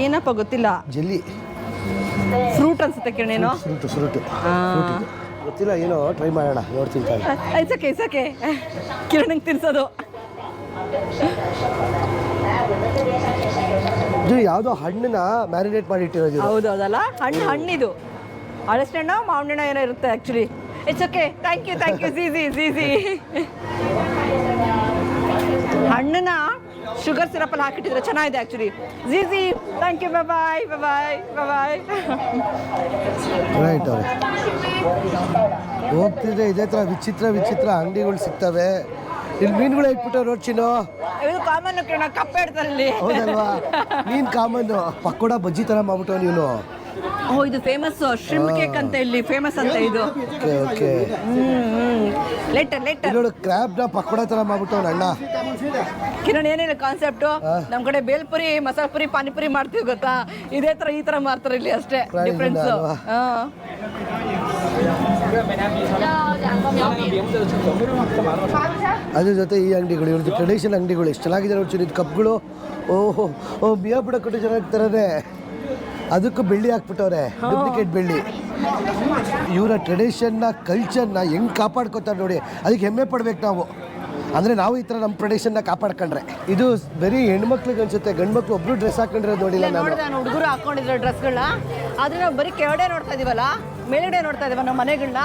ಏನಪ್ಪ ಗೊತ್ತಿಲ್ಲ? ಜೆಲ್ಲಿ. ಫ್ರೂಟ್ ಅನ್ಸುತ್ತೆ ಕಿರಣೇನು ಫ್ರೂಟು ಫ್ರೂಟು. ಗೊತ್ತಿಲ್ಲ ಏನೋ ಟ್ರೈ ಮಾಡೋಣ ನೋಡ್ತೀನಿ ಓಕೆ ಇಟ್ಸ್ ಓಕೆ ಕಿರಣಂಗೆ ತಿನ್ಸೋದು. ಇದು ಯಾವುದೋ ಹಣ್ಣನ್ನ ಮ್ಯಾರಿನೇಟ್ ಮಾಡಿ ಇಟ್ಟಿರೋದು ಇದು. ಹೌದು ಹೌದಲ್ಲ ಹಣ್ಣು ಹಣ್ಣಿದು. ಹಣ್ಣು ಮಾವಿನ ಹಣ್ಣು ಏನೋ ಇರುತ್ತೆ actually it's okay thank you thank you ಝೀಝಿ ಝೀಝಿ ಹಣ್ಣನ್ನ ಶುಗರ್ ಸಿರಪಲ್ಲಿ ಹಾಕಿಟ್ಟಿದ್ರೆ ಚೆನ್ನಾಗಿದೆ actually ಝೀಝಿ thank you bye bye bye bye right ಹೋಗ್ತಿದ್ರೆ ಇದೇ ಥರ ವಿಚಿತ್ರ ವಿಚಿತ್ರ ಅಂಗಡಿಗಳು ಸಿಗ್ತವೆ. ಇಲ್ಲಿ ಮೀನುಗಳು ಇಟ್ಬಿಟ್ಟು ರೋಚಿನೋ ಇದು ಕಾಮನ್ ಕಪ್ಪ ಕಪ್ಪೆ ಇಡ್ತಾರೆ ಇಲ್ಲಿ. ಹೌದಲ್ವಾ? ನೀನು ಕಾಮನ್ ಪಕೋಡ ಬಜ್ಜಿ ಥರ ಮಾಡ್ಬಿಟ್ಟು ನೀನು. ಓ ಇದು ಫೇಮಸ್ ಶ್ರಿಮ್ ಕೇಕ್ ಅಂತ ಇಲ್ಲಿ ಫೇಮಸ್ ಅಂತ ಇದು. Okay okay. ಲೇಟರ್ ಲೇಟರ್ ನೋಡು ಕ್ರ್ಯಾಬ್ನ ಪಕೋಡ ಥರ ಮಾಡ್ಬಿಟ್ಟು ಅವ್ನ ಅಣ್ಣ. ಕಿರಣ್ ಏನಿಲ್ಲ ಕಾನ್ಸೆಪ್ಟು ನಮ್ಮ ಕಡೆ ಬೇಲ್ಪುರಿ ಮಸಾಲ ಪುರಿ ಪಾನಿಪುರಿ ಮಾಡ್ತೀವಿ ಗೊತ್ತಾ? ಇದೇ ತರ ಈ ತರ ಮಾಡ್ತಾರೆ ಇಲ್ಲಿ ಅಷ್ಟೇ ಡಿಫ್ರೆನ್ಸ್ ಅಲ್ವಾ? ಅದ್ರ ಜೊತೆ ಈ ಅಂಗಡಿಗಳು ಇವ್ರದ್ದು ಟ್ರೆಡಿಷನಲ್ ಅಂಗಡಿಗಳು ಎಷ್ಟು ಚೆನ್ನಾಗಿದೆ ನೋಡಿ ಇದು ಕಪ್ಗಳು ಓಹೋ ಓ ಬಿಯಾ ಬಿಡ ಕೊಟ್ಟು ಚೆನ್ನಾಗಿ ತರದೆ ಅದಕ್ಕೂ ಬೆಳ್ಳಿ ಹಾಕ್ಬಿಟ್ಟವ್ರೆ ಡೂಪ್ಲಿಕೇಟ್ ಬೆಳ್ಳಿ. ಇವರ ಟ್ರೆಡಿಷನ್ನ ಕಲ್ಚರ್ನ ಹೆಂಗೆ ಕಾಪಾಡ್ಕೋತಾರೆ ನೋಡಿ ಅದಕ್ಕೆ ಹೆಮ್ಮೆ ಪಡ್ಬೇಕು ನಾವು. ಅಂದರೆ ನಾವು ಈ ಥರ ನಮ್ಮ ಟ್ರೆಡಿಷನ್ನ ಕಾಪಾಡ್ಕೊಂಡ್ರೆ. ಇದು ಬರೀ ಹೆಣ್ಮಕ್ಳಿಗೆ ಅನ್ಸುತ್ತೆ ಗಂಡ್ಮಕ್ಳು ಒಬ್ರು ಡ್ರೆಸ್ ಹಾಕೊಂಡಿರೋದು ನೋಡಿಲ್ಲ ನಾನು. ಹುಡುಗರು ಹಾಕೊಂಡಿದ್ರು ಡ್ರೆಸ್ಗಳನ್ನ ಆದರೆ ನಾವು ಬರೀ ಕೆಳಗಡೆ ನೋಡ್ತಾ ಇದೀವಲ್ಲ? ಮೇಲ್ಗಡೆ ನೋಡ್ತಾ ಇದ್ದೇವೆ ನಮ್ಮ ಮನೆಗಳನ್ನ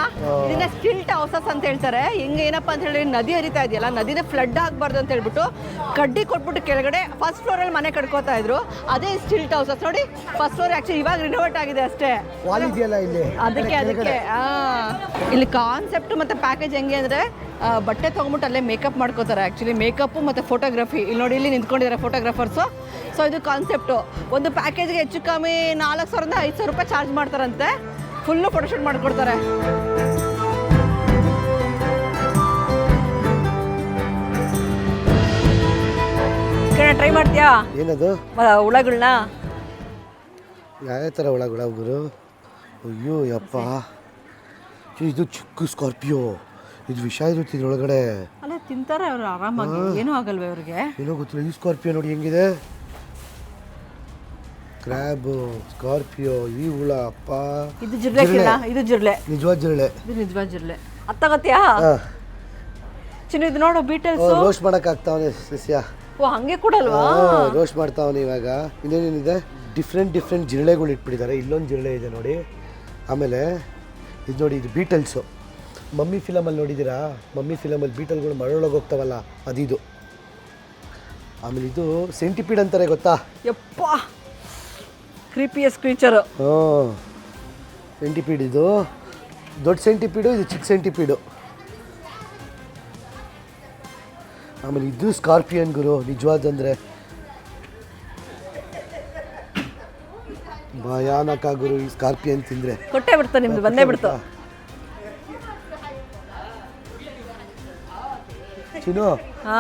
ಇದನ್ನ ಸ್ಟಿಲ್ಟ್ ಹೌಸಸ್ ಅಂತ ಹೇಳ್ತಾರೆ. ಹೆಂಗೆ ಏನಪ್ಪಾ ಅಂತ ಹೇಳಿ ನದಿ ಹರಿತಾ ಇದೆಯಲ್ಲ ನದಿನ ಫ್ಲಡ್ ಆಗಬಾರ್ದು ಅಂತ ಹೇಳ್ಬಿಟ್ಟು ಕಡ್ಡಿ ಕೊಟ್ಬಿಟ್ಟು ಕೆಳಗಡೆ ಫಸ್ಟ್ ಫ್ಲೋರಲ್ಲಿ ಮನೆ ಕಟ್ಕೋತಾ ಇದ್ರು. ಅದೇ ಸ್ಟಿಲ್ಟ್ ಹೌಸಸ್ ನೋಡಿ ಫಸ್ಟ್ ಫ್ಲೋರ್ ಆಕ್ಚುಲಿ ಇವಾಗ ರಿನೋವೇಟ್ ಆಗಿದೆ ಅಷ್ಟೇ. ಅದಕ್ಕೆ ಅದಕ್ಕೆ. ಇಲ್ಲಿ ಕಾನ್ಸೆಪ್ಟ್ ಮತ್ತೆ ಪ್ಯಾಕೇಜ್ ಹೆಂಗೆ ಅಂದ್ರೆ ಬಟ್ಟೆ ತೊಗೊಂಬಿಟ್ಟು ಅಲ್ಲೇ ಮೇಕಪ್ ಮಾಡ್ಕೋತಾರೆ ಆ್ಯಕ್ಚುಲಿ ಮೇಕಪ್ ಮತ್ತು ಫೋಟೋಗ್ರಫಿ ಇಲ್ಲಿ ನೋಡಿ ಇಲ್ಲಿ ನಿಂತ್ಕೊಂಡಿದ್ದಾರೆ ಫೋಟೋಗ್ರಾಫರ್ಸು ಸೊ ಇದು ಕಾನ್ಸೆಪ್ಟು ಒಂದು ಪ್ಯಾಕೇಜ್ಗೆ ಹೆಚ್ಚು ಕಮ್ಮಿ ನಾಲ್ಕು ಸಾವಿರದಿಂದ ಐದು ಸಾವಿರ ರೂಪಾಯಿ ಚಾರ್ಜ್ ಮಾಡ್ತಾರಂತೆ. ಫುಲ್ಲು ಫೋಟೋಶೂಟ್ ಮಾಡಿಕೊಡ್ತಾರೆ. ಟ್ರೈ ಮಾಡ್ತೀಯಾ? ಏನದು? ಹುಳಗಳನ್ನ ಯಾವ ಥರ ಹುಳಗಳ ಗುರು? ಅಯ್ಯೋ ಯಪ್ಪ. ಇದು ಚಿಕ್ಕ ಸ್ಕಾರ್ಪಿಯೋ. ಇದು ವಿಷ ಇರುತ್ತೆ ಇದ್ರೊಳಗಡೆ ಅಲ್ಲ ತಿಂತಾರೆ ಅವರು ಆರಾಮಾಗಿ. ಏನೂ ಆಗಲ್ವೇ ಅವ್ರಿಗೆ? ಏನೋ ಗೊತ್ತಿಲ್ಲ ಈ ಸ್ಕಾರ್ಪಿಯೋ ನೋಡಿ ಹೆಂಗಿದೆ? ಕ್ರ್ಯಾಬು ಸ್ಕಾರ್ಪಿಯೋ ಈ ಹುಳ ಅಪ್ಪ ಇದು ಜಿರಳೆ ಕಿರಣ ಇದು ಜಿರಳೆ ನಿಜವಾದ ಜಿರಳೆ ಇದು ನಿಜವಾದ ಜಿರಳೆ ಅತ್ತಾಗತ್ತೀಯಾ ಚಿನ್ನ ಇದು ನೋಡು ಬೀಟಲ್ಸ್ ರೋಸ್ಟ್ ಮಾಡಕ್ ಆಗ್ತಾವನೆ ಸಸ್ಯ ಓ ಹಂಗೆ ಕೊಡಲ್ವಾ? ರೋಸ್ಟ್ ಮಾಡ್ತಾವನೆ ಇವಾಗ. ಇನ್ನೇನಿದೆ ಡಿಫ್ರೆಂಟ್ ಡಿಫ್ರೆಂಟ್ ಜಿರಳೆಗಳು ಇಟ್ಬಿಟ್ಟಿದ್ದಾರೆ ಇಲ್ಲೊಂದು ಜಿರಳೆ ಇದೆ ನೋಡಿ. ಆಮೇಲೆ ಇದು ನೋಡಿ ಇದು ಬೀಟಲ್ಸು ಮಮ್ಮಿ ಫಿಲಮಲ್ಲಿ ನೋಡಿದ್ದೀರಾ? ಮಮ್ಮಿ ಫಿಲಮಲ್ಲಿ ಬೀಟಲ್ಗಳು ಮರಳೊಳಗೆ ಹೋಗ್ತಾವಲ್ಲ ಅದಿದು. ಆಮೇಲೆ ಇದು ಸೆಂಟಿಪೀಡ್ ಅಂತಾರೆ ಗೊತ್ತಾ? ಯಪ್ಪ! ಕ್ರೀಪಿಯಸ್ ಕ್ರೀಚರ್ ಸೆಂಟಿಪೀಡ್ ಇದು ದೊಡ್ಡ ಸೆಂಟಿಪೀಡು ಇದು ಚಿಕ್ಕ ಸೆಂಟಿಪೀಡು ಆಮೇಲೆ ಇದು ಸ್ಕಾರ್ಪಿಯನ್ ಗುರು ನಿಜವಾದಂದ್ರೆ. ಭಯಾನಕ ಗುರು ಈ ಸ್ಕಾರ್ಪಿಯನ್ ತಿಂದ್ರೆ. ಕೊಟ್ಟೆ ಬಿಡ್ತಾ ನಿಮ್ದು ಬಂದೇ ಬಿಡ್ತು. ಚಿನ್ನು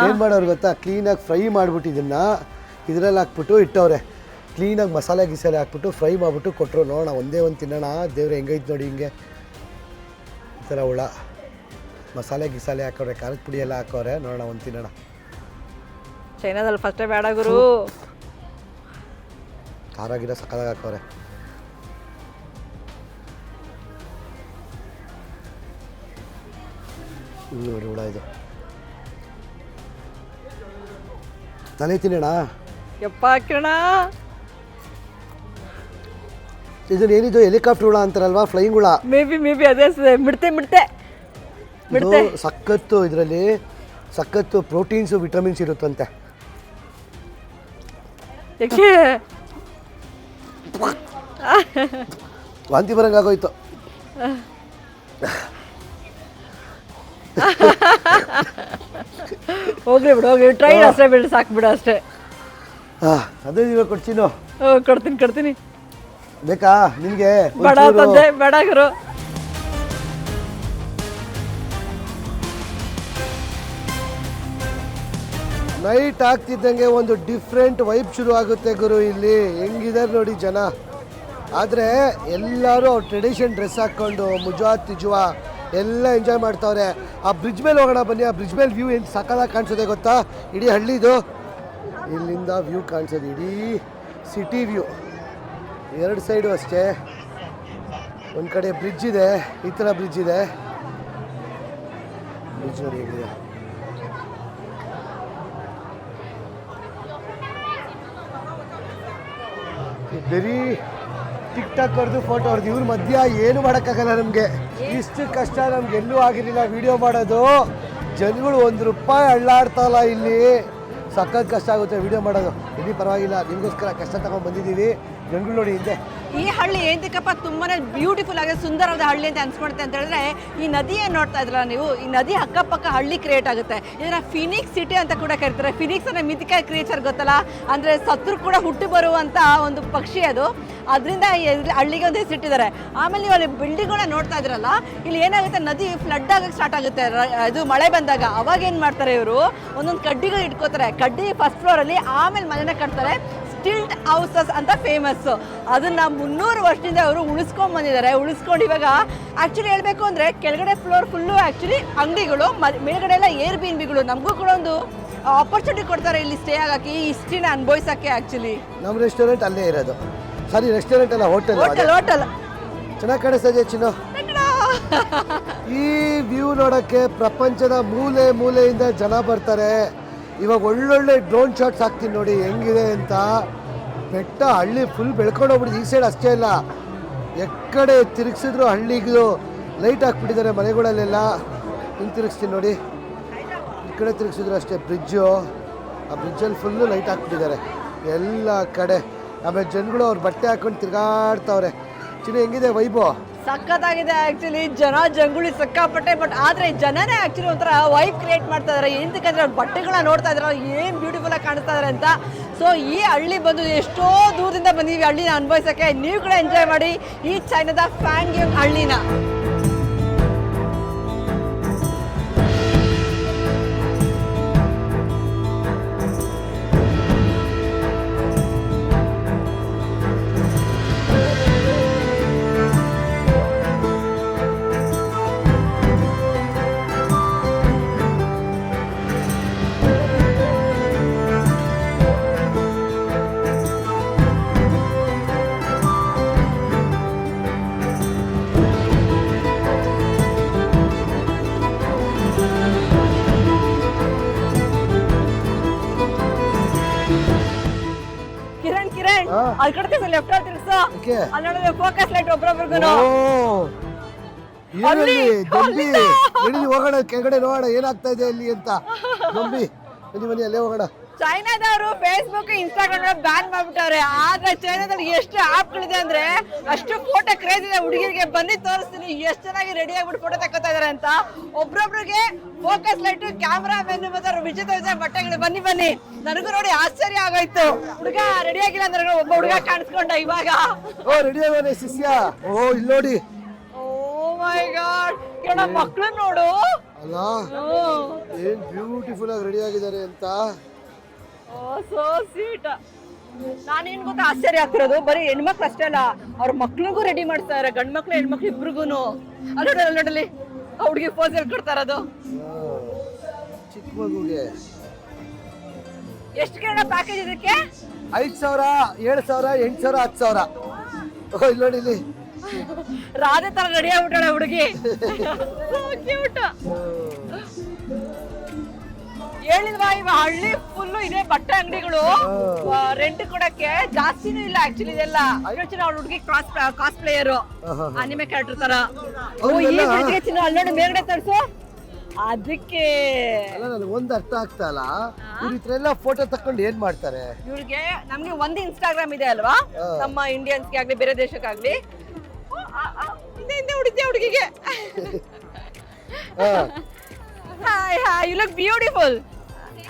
ಏನು ಮಾಡೋರು ಗೊತ್ತಾ? ಕ್ಲೀನಾಗಿ ಫ್ರೈ ಮಾಡ್ಬಿಟ್ಟಿದ್ದನ್ನ ಇದರಲ್ಲಿ ಹಾಕ್ಬಿಟ್ಟು ಇಟ್ಟವ್ರೆ. ಕ್ಲೀನಾಗಿ ಮಸಾಲೆ ಗಿಸಾಲೆ ಹಾಕ್ಬಿಟ್ಟು ಫ್ರೈ ಮಾಡಿಬಿಟ್ಟು ಕೊಟ್ಟರು. ನೋಡೋಣ ಒಂದೇ ಒಂದು ತಿನ್ನೋಣ. ದೇವ್ರು ಹೆಂಗೈತೆ ನೋಡಿ ಹಿಂಗೆ. ಈ ಥರ ಹುಳ. ಮಸಾಲೆ ಗಿಸಾಲೆ ಹಾಕೋರೆ ಖಾರದ ಪುಡಿ ಎಲ್ಲ ಹಾಕೋರೆ. ನೋಡೋಣ ಒಂದು ತಿನ್ನೋಣ. ಚೈನಾದಲ್ಲಿ ಫಸ್ಟೇ ಬೇಡ ಗುರು. ಖಾರ ಗಿರ ಸಕ್ಕದಾಗ ಹಾಕೋರೆ. ನೋಡಿ ಹುಳ ಇದು. ತಲೆ ತಿನ್ನೋಣ? ಯಪ್ಪ ಕಿರಣ ಇದನ್ನ ಏನಿದು? ಹೆಲಿಕಾಪ್ಟರ್ ಹುಳ ಅಂತಾರಲ್ವಾ? ಫ್ಲೈಯಿಂಗ್ ಹುಳ. ಮೇ ಬಿ ಮೇ ಬಿ ಅದೇ ಅನ್ಸುತ್ತೆ. ಮಿಡ್ತೆ ಮಿಡ್ತೆ. ಇದು ಮಿಡ್ತೆ ಸಖತ್ತು ಇದರಲ್ಲಿ ಸಖತ್ತು ಪ್ರೋಟೀನ್ಸು ವಿಟಮಿನ್ಸ್ ಇರುತ್ತಂತೆ. ಯಾಕೆ? ವಾಂತಿ ಬರಂಗಾಗೋಯ್ತು ಹೋಗ್ಲಿ ಬಿಡು ಹೋಗ್ಲಿ ಟ್ರೈ ಅಷ್ಟೇ ಬಿಡು ಸಾಕು ಬಿಡು ಅಷ್ಟೇ. ಹಾ ಅದೇ ಇವಾಗ ಕೊಡ್ತೀನೋ? ಕೊಡ್ತೀನಿ ಕೊಡ್ತೀನಿ. ಬೇಕಾ? ನಿಮಗೆ ಬೇಡ ತಂದೆ ಬೇಡ ಗುರು. ನೈಟ್ ಆಗ್ತಿದ್ದಂಗೆ ಒಂದು ಡಿಫ್ರೆಂಟ್ ವೈಬ್ ಶುರು ಆಗುತ್ತೆ ಗುರು ಇಲ್ಲಿ. ಹೆಂಗಿದಾರೆ ನೋಡಿ ಜನ. ಆದರೆ ಎಲ್ಲರೂ ಅವ್ರ ಟ್ರೆಡಿಷನ್ ಡ್ರೆಸ್ ಹಾಕ್ಕೊಂಡು ಮುಜಾ ತಿಜುವಾ ಎಲ್ಲ ಎಂಜಾಯ್ ಮಾಡ್ತಾವ್ರೆ. ಆ ಬ್ರಿಡ್ಜ್ ಮೇಲೆ ಹೋಗೋಣ ಬನ್ನಿ. ಆ ಬ್ರಿಡ್ಜ್ ಮೇಲೆ ವ್ಯೂ ಏನು ಸಕಲಾಗಿ ಕಾಣಿಸುತ್ತೆ ಗೊತ್ತಾ? ಇಡೀ ಹಳ್ಳಿದು ಇಲ್ಲಿಂದ ವ್ಯೂ ಕಾಣಿಸೋದು ಇಡೀ ಸಿಟಿ ವ್ಯೂ ಎರಡು ಸೈಡು ಅಷ್ಟೇ. ಒಂದು ಕಡೆ ಬ್ರಿಡ್ಜ್ ಇದೆ, ಈ ಥರ ಬ್ರಿಡ್ಜ್ ಇದೆ. ಬ್ರಿಡ್ಜ್ ನೋಡಿ ಹೇಗಿದೆ. ಬರೀ ಟಿಕ್ ಟಾಕ್ ಹೊಡೆದು ಫೋಟೋ ಹೊಡೆದು ಇವ್ರ ಮಧ್ಯ ಏನು ಮಾಡೋಕ್ಕಾಗಲ್ಲ ನಮಗೆ. ಇಷ್ಟು ಕಷ್ಟ ನಮ್ಗೆ ಎಲ್ಲೂ ಆಗಿರಲಿಲ್ಲ ವಿಡಿಯೋ ಮಾಡೋದು. ಜನಗಳು ಒಂದು ರೂಪಾಯಿ ಅಳ್ಳಾಡ್ತಾವಲ್ಲ ಇಲ್ಲಿ ಸಖತ್ ಕಷ್ಟ ಆಗುತ್ತೆ ವಿಡಿಯೋ ಮಾಡೋದು. ಇಲ್ಲಿ ಪರವಾಗಿಲ್ಲ, ನಿಮಗೋಸ್ಕರ ಕಷ್ಟ ತಗೊಂಡು ಬಂದಿದ್ದೀವಿ. ಜನಗಳು ಇದೆ ಈ ಹಳ್ಳಿ ಏನಕ್ಕಪ್ಪ ತುಂಬಾನೇ ಬ್ಯೂಟಿಫುಲ್ ಆಗಿದೆ ಸುಂದರವಾದ ಹಳ್ಳಿ ಅಂತ ಅನ್ಸ್ಕೊಡುತ್ತೆ ಅಂತ ಹೇಳಿದ್ರೆ, ಈ ನದಿಯನ್ನು ನೋಡ್ತಾ ಇದ್ರಲ್ಲ ನೀವು, ಈ ನದಿ ಅಕ್ಕಪಕ್ಕ ಹಳ್ಳಿ ಕ್ರಿಯೇಟ್ ಆಗುತ್ತೆ. ಇದನ್ನ ಫಿನಿಕ್ಸ್ ಸಿಟಿ ಅಂತ ಕೂಡ ಕರೀತಾರೆ. ಫಿನಿಕ್ಸ್ ಅನ್ನೋ ಮಿಥಿಕಲ್ ಕ್ರಿಯೇಚರ್ ಗೊತ್ತಲ್ಲ? ಅಂದ್ರೆ ಸತ್ರು ಕೂಡ ಹುಟ್ಟು ಬರುವಂತ ಒಂದು ಪಕ್ಷಿ ಅದು. ಅದರಿಂದ ಹಳ್ಳಿಗೆ ಒಂದೇ ಸಿಟ್ಟಿದ್ದಾರೆ ಆಮೇಲೆ ನೀವು ಅಲ್ಲಿ ಬಿಲ್ಡಿಂಗ್ಗಳನ್ನ ನೋಡ್ತಾ ಇದ್ರಲ್ಲ, ಇಲ್ಲಿ ಏನಾಗುತ್ತೆ, ನದಿ ಫ್ಲಡ್ ಆಗಕ್ಕೆ ಸ್ಟಾರ್ಟ್ ಆಗುತ್ತೆ. ಇದು ಮಳೆ ಬಂದಾಗ. ಅವಾಗ ಏನು ಮಾಡ್ತಾರೆ ಇವರು? ಒಂದೊಂದು ಕಡ್ಡಿಗಳು ಇಟ್ಕೋತಾರೆ. ಕಡ್ಡಿ ಫಸ್ಟ್ ಫ್ಲೋರಲ್ಲಿ ಆಮೇಲೆ ಮನೆನ ಕಟ್ತಾರೆ. ಸ್ಟಿಲ್ಟ್ ಹೌಸಸ್ ಅಂತ ಫೇಮಸ್ ಅದನ್ನ ಮುನ್ನೂರು ವರ್ಷದಿಂದ ಅವರು ಉಳಿಸ್ಕೊಂಡ್ ಬಂದಿದ್ದಾರೆ. ಉಳಿಸ್ಕೊಂಡು ಇವಾಗ ಆಕ್ಚುಲಿ ಹೇಳ್ಬೇಕು ಅಂದ್ರೆ ಕೆಳಗಡೆ ಫ್ಲೋರ್ ಫುಲ್ಲು ಆಕ್ಚುಲಿ ಅಂಗಡಿಗಳು ಮೇಲ್ಗಡೆ ಎಲ್ಲ ಏರ್ ಬಿ ಬಿಗಳು ನಮಗೂ ಕೂಡ ಒಂದು ಆಪರ್ಚುನಿಟಿ ಕೊಡ್ತಾರೆ ಇಲ್ಲಿ ಸ್ಟೇ ಆಗಕ್ಕೆ ಈ ಹಿಸ್ಟ್ರಿನ ಅನುಭವಿಸಕ್ಕೆ ಆಕ್ಚುಲಿ ನಮ್ಮ ರೆಸ್ಟೋರೆಂಟ್ ಅಲ್ಲೇ ಇರೋದು. ಸರಿ ರೆಸ್ಟೋರೆಂಟ್ ಅಲ್ಲ ಹೋಟೆಲ್ ಹೋಟೆಲ್ ಹೋಟೆಲ್ ಚೆನ್ನಾಗಿ ಕಾಣಿಸ್ತದೆ ಚಿನ್ನ? ಚಿನ್ನು ಈ ವ್ಯೂ ನೋಡೋಕ್ಕೆ ಪ್ರಪಂಚದ ಮೂಲೆ ಮೂಲೆಯಿಂದ ಜನ ಬರ್ತಾರೆ. ಇವಾಗ ಒಳ್ಳೊಳ್ಳೆ ಡ್ರೋನ್ ಶಾಟ್ಸ್ ಹಾಕ್ತೀನಿ ನೋಡಿ, ಹೆಂಗಿದೆ ಅಂತ. ಬೆಟ್ಟ, ಹಳ್ಳಿ ಫುಲ್ ಬೆಳ್ಕೊಂಡು ಹೋಗ್ಬಿಡಿ ಈ ಸೈಡ್ ಅಷ್ಟೇ ಇಲ್ಲ ಎಕ್ಕಡೆ ತಿರುಗಿಸಿದ್ರು ಹಳ್ಳಿಗೂ ಲೈಟ್ ಹಾಕ್ಬಿಟ್ಟಿದ್ದಾರೆ ಮನೆಗಳಲ್ಲೆಲ್ಲ. ಹಿಂಗೆ ತಿರುಗಿಸ್ತೀನಿ ನೋಡಿ. ಈ ಕಡೆ ತಿರುಗಿಸಿದ್ರು ಅಷ್ಟೇ ಬ್ರಿಡ್ಜು ಆ ಬ್ರಿಡ್ಜಲ್ಲಿ ಫುಲ್ಲು ಲೈಟ್ ಹಾಕ್ಬಿಟ್ಟಿದ್ದಾರೆ. ಎಲ್ಲ ಕಡೆ. ಆಮೇಲೆ ಜನಗಳು ಅವ್ರು ಬಟ್ಟೆ ಹಾಕೊಂಡು ತಿರುಗಾಡ್ತಾವ್ರೆ. ಚಿನ್ನ, ಹೆಂಗಿದೆ ವೈಬು ಸಖತ್ತಾಗಿದೆ ಆ್ಯಕ್ಚುಲಿ ಜನ ಜಂಗುಳಿ ಸಿಕ್ಕಾಪಟ್ಟೆ ಬಟ್ ಆದ್ರೆ ಜನನೇ ಆ್ಯಕ್ಚುಲಿ ಒಂಥರ ವೈಬ್ ಕ್ರಿಯೇಟ್ ಮಾಡ್ತಾ ಇದಾರೆ. ಎಂತಕ್ಕಂದ್ರೆ ಅವ್ರ ಬಟ್ಟೆಗಳನ್ನ ನೋಡ್ತಾ ಇದಾರೆ ಏನು ಬ್ಯೂಟಿಫುಲ್ಲಾಗಿ ಕಾಣಿಸ್ತಾ ಇದಾರೆ ಅಂತ. ಸೊ ಈ ಹಳ್ಳಿ ಬಂದು ಎಷ್ಟೋ ದೂರದಿಂದ ಬಂದೀವಿ ಹಳ್ಳಿನ ಅನುಭವಿಸಕ್ಕೆ ನೀವು ಕೂಡ ಎಂಜಾಯ್ ಮಾಡಿ ಈ ಚೈನಾದ ಫ್ಯಾನ್ ಗೇಮ್ ಹಳ್ಳಿನ. ಓಕೆ. ಅಲ್ಲಿ ನೋಡಿದ್ರೆ ಫೋಕಸ್ ಲೈಟ್ ಒಬ್ರೊಬ್ರಿಗೂ ಅಲ್ಲಿ, ಅಲ್ಲಿಂದ. ಹೋಗೋಣ ಕೆಳಗಡೆ ನೋಡೋಣ ಏನಾಗ್ತಾ ಇದೆ ಅಲ್ಲಿ ಅಂತ. ಮನಿ ಬನ್ನಿ ಬನ್ನಿ ಅಲ್ಲೇ ಹೋಗೋಣ. ಚೈನಾದವರು ಫೇಸ್ಬುಕ್ ಇನ್ಸ್ಟಾಗ್ರಾಮ್ ಬ್ಯಾನ್ ಮಾಡ್ಬಿಟ್ಟವ್ರೆ. ಆದ್ರೆ ಚೈನಾದಲ್ಲಿ ಎಷ್ಟು ಆಪ್ಗಳಿದೆ ಅಂದ್ರೆ ಅಷ್ಟು ಫೋಟೋ ಕ್ರೇಜ್ ಇದೆ. ಹುಡುಗಿರಿಗೆ ಬನ್ನಿ ತೋರಿಸ್ತೀನಿ. ಎಷ್ಟು ಚೆನ್ನಾಗಿ ರೆಡಿ ಆಗ್ಬಿಟ್ಟು ಫೋಟೋ ತಗೋತಾ ಇದಾರೆ ಅಂತ. ಒಬ್ರೊಬ್ರಿಗೆ ಫೋಕಸ್ ಲೈಟ್ ಕ್ಯಾಮ್ರಾ ಮೆನ್ ಮತ್ತೆ ವಿಚಿತ್ರ ವಿಚಿತ್ರ ಬಟ್ಟೆಗಳು. ಬನ್ನಿ ಬನ್ನಿ. ನನಗೂ ನೋಡಿ ಆಶ್ಚರ್ಯ ಆಗೋಯ್ತು. ಹುಡುಗ ರೆಡಿ ಆಗಿಲ್ಲ ಅಂದ್ರೆ ಒಬ್ಬ ಹುಡುಗ ಕಾಣಿಸ್ಕೊಂಡ ಇವಾಗ. ಓ ರೆಡಿ ಆಗೋನೆ ಶಿಷ್ಯ. ಓ ಇಲ್ಲಿ ನೋಡಿ. ಓ ಮೈ ಗಾಡ್ ಕೇಳ ಮಕ್ಕಳು ನೋಡು. ಅಲ್ಲ. ಏನ್ ಬ್ಯೂಟಿಫುಲ್ ಆಗಿ ರೆಡಿ ಆಗಿದ್ದಾರೆ ಅಂತ. ಓ ಸೋ ಸ್ವೀಟ್ ನಾನೇನ್ ಗೊತ್ತಾ ಆಶ್ಚರ್ಯ ಆಗ್ತಿರೋದು. ಬರೀ ಹೆಣ್ಮಕ್ಳು ಅಷ್ಟೇ ಅಲ್ಲ ಅವ್ರ ಮಕ್ಳಿಗೂ ರೆಡಿ ಮಾಡ್ತಾರೆ ಗಂಡ್ ಮಕ್ಳು ಹೆಣ್ಮಕ್ಳು ಇಬ್ರಿಗೂ ಅಲ್ಲಿ ನೋಡಲಿ ನೋಡಲಿ ಹುಡುಗಿ ಪೋಸ್ ಎಲ್ಲಿ ಅದು ಚಿಕ್ಕ ಮಗುಗೆ ಎಷ್ಟು ಕೇಳ ಪ್ಯಾಕೇಜ್ ಇದಕ್ಕೆ? ಐದು ಸಾವಿರ ಏಳು ಸಾವಿರ ಎಂಟು ಸಾವಿರ ಹತ್ತು ಸಾವಿರ. ಇಲ್ಲಿ ನೋಡಿ ಇಲ್ಲಿ. ರಾಧೆ ತರ ರೆಡಿ ಆಗ್ಬಿಟ್ಟಾಳ ಹುಡುಗಿ. ಕ್ಯೂಟ್ ಹೇಳಿಲ್ವಾ ಇವ ಹಳ್ಳಿ ಫುಲ್ ಇದೆ ಬಟ್ಟೆ ಅಂಗಡಿಗಳು. ರೆಂಟ್ ಕೊಡಕ್ಕೆ ಜಾಸ್ತಿನೂ ಇಲ್ಲ ಆಕ್ಚುಲಿ ಇದೆಲ್ಲ. ಯೋಚನೆ ಅವ್ಳ ಹುಡುಗಿ cross cosplayer anime character ತರ. ಓ ಈ ಹುಡುಗಿಗೆ ಚಿನ್ನ ಅಲ್ಲಿ ನೋಡಿ ಮೇಲ್ಗಡೆ ತರ್ಸು. ಅದಕ್ಕೆ. ಅಲ್ಲ ನನಗೆ ಒಂದು ಅರ್ಥ ಆಗ್ತಾ ಇಲ್ಲ. ಇವ್ರು ಈ ಎಲ್ಲ ಫೋಟೋ ತಕೊಂಡು ಏನ್ ಮಾಡ್ತಾರೆ? ಇವ್ರಿಗೆ ನಮ್ಗೆ ಒಂದು ಇನ್ಸ್ಟಾಗ್ರಾಮ್ ಇದೆ ಅಲ್ವಾ? ನಮ್ಮ ಇಂಡಿಯನ್ಸ್ಗೆ ಆಗ್ಲಿ ಬೇರೆ ದೇಶಕ್ಕಾಗ್ಲಿ. ಹಿಂದೆ ಹಿಂದೆ ಹುಡುಗಿ ಹುಡುಗಿಗೆ? Hi hi you look beautiful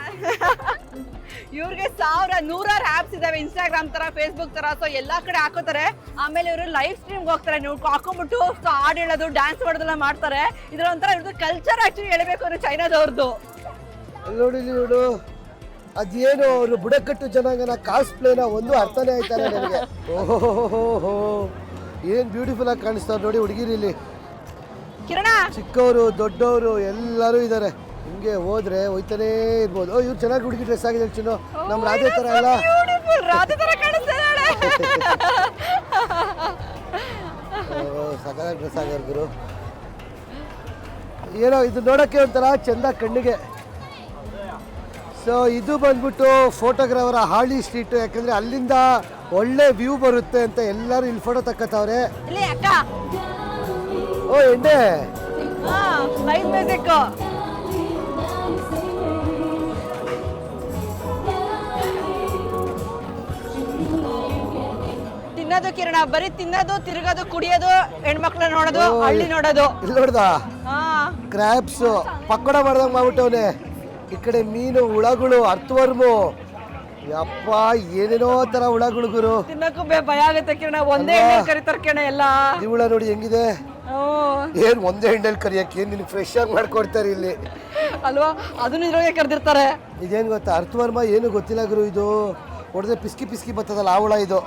ಇವ್ರಿಗೆ ಸಾವಿರ ನೂರಾರು ಆಪ್ಸ್ ಇದಾವೆ ಇನ್ಸ್ಟಾಗ್ರಾಮ್ ತರ ಫೇಸ್ಬುಕ್ ತರ ಸೊ ಎಲ್ಲಾ ಕಡೆ ಹಾಕೋತಾರೆ. ಆಮೇಲೆ ಇವರು ಲೈವ್ ಸ್ಟ್ರೀಮ್ ಹೋಗ್ತಾರೆ ನೀವು ಹಾಕೊಂಡ್ಬಿಟ್ಟು ಸೊ ಹಾಡು ಹೇಳೋದು ಡ್ಯಾನ್ಸ್ ಮಾಡೋದೆಲ್ಲ ಮಾಡ್ತಾರೆ. ಇದ್ರ ಒಂಥರ ಇವ್ರದ್ದು ಕಲ್ಚರ್ ಆಕ್ಚುಲಿ ಹೇಳಬೇಕು ಅಂದ್ರೆ ಚೈನಾದವ್ರದ್ದು ನೋಡಿ ನೋಡು. ಅದೇನು ಅವರು ಬುಡಕಟ್ಟು ಜನಾಂಗನ ಕಾಸ್ ಪ್ಲೇನ ಒಂದು ಅರ್ಥನೇ ಆಯ್ತಾರೆ ನನಗೆ. ಓಹೋ ಏನ್ ಬ್ಯೂಟಿಫುಲ್ ಆಗಿ ಕಾಣಿಸ್ತಾರೆ ನೋಡಿ ಹುಡುಗಿರಿ ಇಲ್ಲಿ. ಕಿರಣ! ಚಿಕ್ಕವರು ದೊಡ್ಡವರು ಎಲ್ಲರೂ ಇದ್ದಾರೆ ಹಿಂಗೆ ಹೋದ್ರೆ ಹೋಯ್ತಾನೇ ಇರ್ಬೋದು. ಓ ಇವ್ರು ಚೆನ್ನಾಗಿ ಹುಡುಗಿ ಡ್ರೆಸ್ ಆಗಿದೆ ಚಿನ್ನು. ನಮ್ಮ ರಾಧೆ ಥರ ಅಲ್ಲ ರಾಧೆ ತರ ಎಲ್ಲ ಸಕಲ ಡ್ರೆಸ್ ಆಗ್ಯಾರ ಗುರು. ಏನೋ ಇದು ನೋಡೋಕ್ಕೆ ಒಂಥರ ಚಂದ ಕಣ್ಣಿಗೆ. ಸೊ ಇದು ಬಂದ್ಬಿಟ್ಟು ಫೋಟೋಗ್ರಾಫರ ಹಾಳಿ ಸ್ಟ್ರೀಟ್ ಯಾಕಂದ್ರೆ ಅಲ್ಲಿಂದ ಒಳ್ಳೆ ವ್ಯೂ ಬರುತ್ತೆ ಅಂತ ಎಲ್ಲರೂ ಇಲ್ಲಿ ಫೋಟೋ ತಕ್ಕತ್ತವ್ರೆ ಓ ಎಂಡೆ ಲೈವ್ ಮ್ಯೂಸಿಕ್ ತಿನ್ನೋದು ಕಿರಣ ಬರೀ ತಿನ್ನೋದು ತಿರುಗೋದು ಕುಡಿಯೋದು ಹೆಣ್ಮಕ್ಳು ನೋಡೋದು ಹಳ್ಳಿ ನೋಡೋದು. ಇಲ್ಲಿ ನೋಡ್ದ? ಹಾ. ಕ್ರ್ಯಾಬ್ಸ್ ಪಕೋಡ ಮಾಡ್ದಂಗೆ ಮಾಡ್ಬಿಟ್ಟವನೆ. ಈ ಕಡೆ ಮೀನು ಹುಳಗಳು ಅರ್ಥವರ್ಮು. ಯಪ್ಪ ಏನೇನೋ ತರ ಹುಳಗಳು ಗುರು. ತಿನ್ನಕ್ಕೂ ಬೇ ಭಯ ಆಗುತ್ತೆ ಕಿರಣ. ಒಂದೇ ಎಣ್ಣೆ ಕರಿತಾರೆ ಕಿರಣ ಎಲ್ಲ. ಈ ಹುಳ ನೋಡಿ ಹೆಂಗಿದೆ. ಏನ್ ಒಂದೇ ಹೆಂಡಲ್ ಕರಿಯಕ್ಕೆ? ಏನ್ ನಿನ್ ಫ್ರೆಶ್ ಆಗಿ ಮಾಡ್ಕೊಡ್ತಾರೆ ಇಲ್ಲಿ? ಅಲ್ವಾ? ಅದನ್ನ ಇದ್ರೊಳಗೆ ಕರೆದಿರ್ತಾರೆ. ಇದೇನ್ ಗೊತ್ತಾ? ಅರ್ಥವರ್ಮ ಏನು ಗೊತ್ತಿಲ್ಲ ಗುರು ಇದು. ಹೊಡೆದ್ರೆ ಪಿಸ್ಕಿ ಪಿಸ್ಕಿ ಬರ್ತದಲ್ಲ ಆ ಹುಳ ಇದು.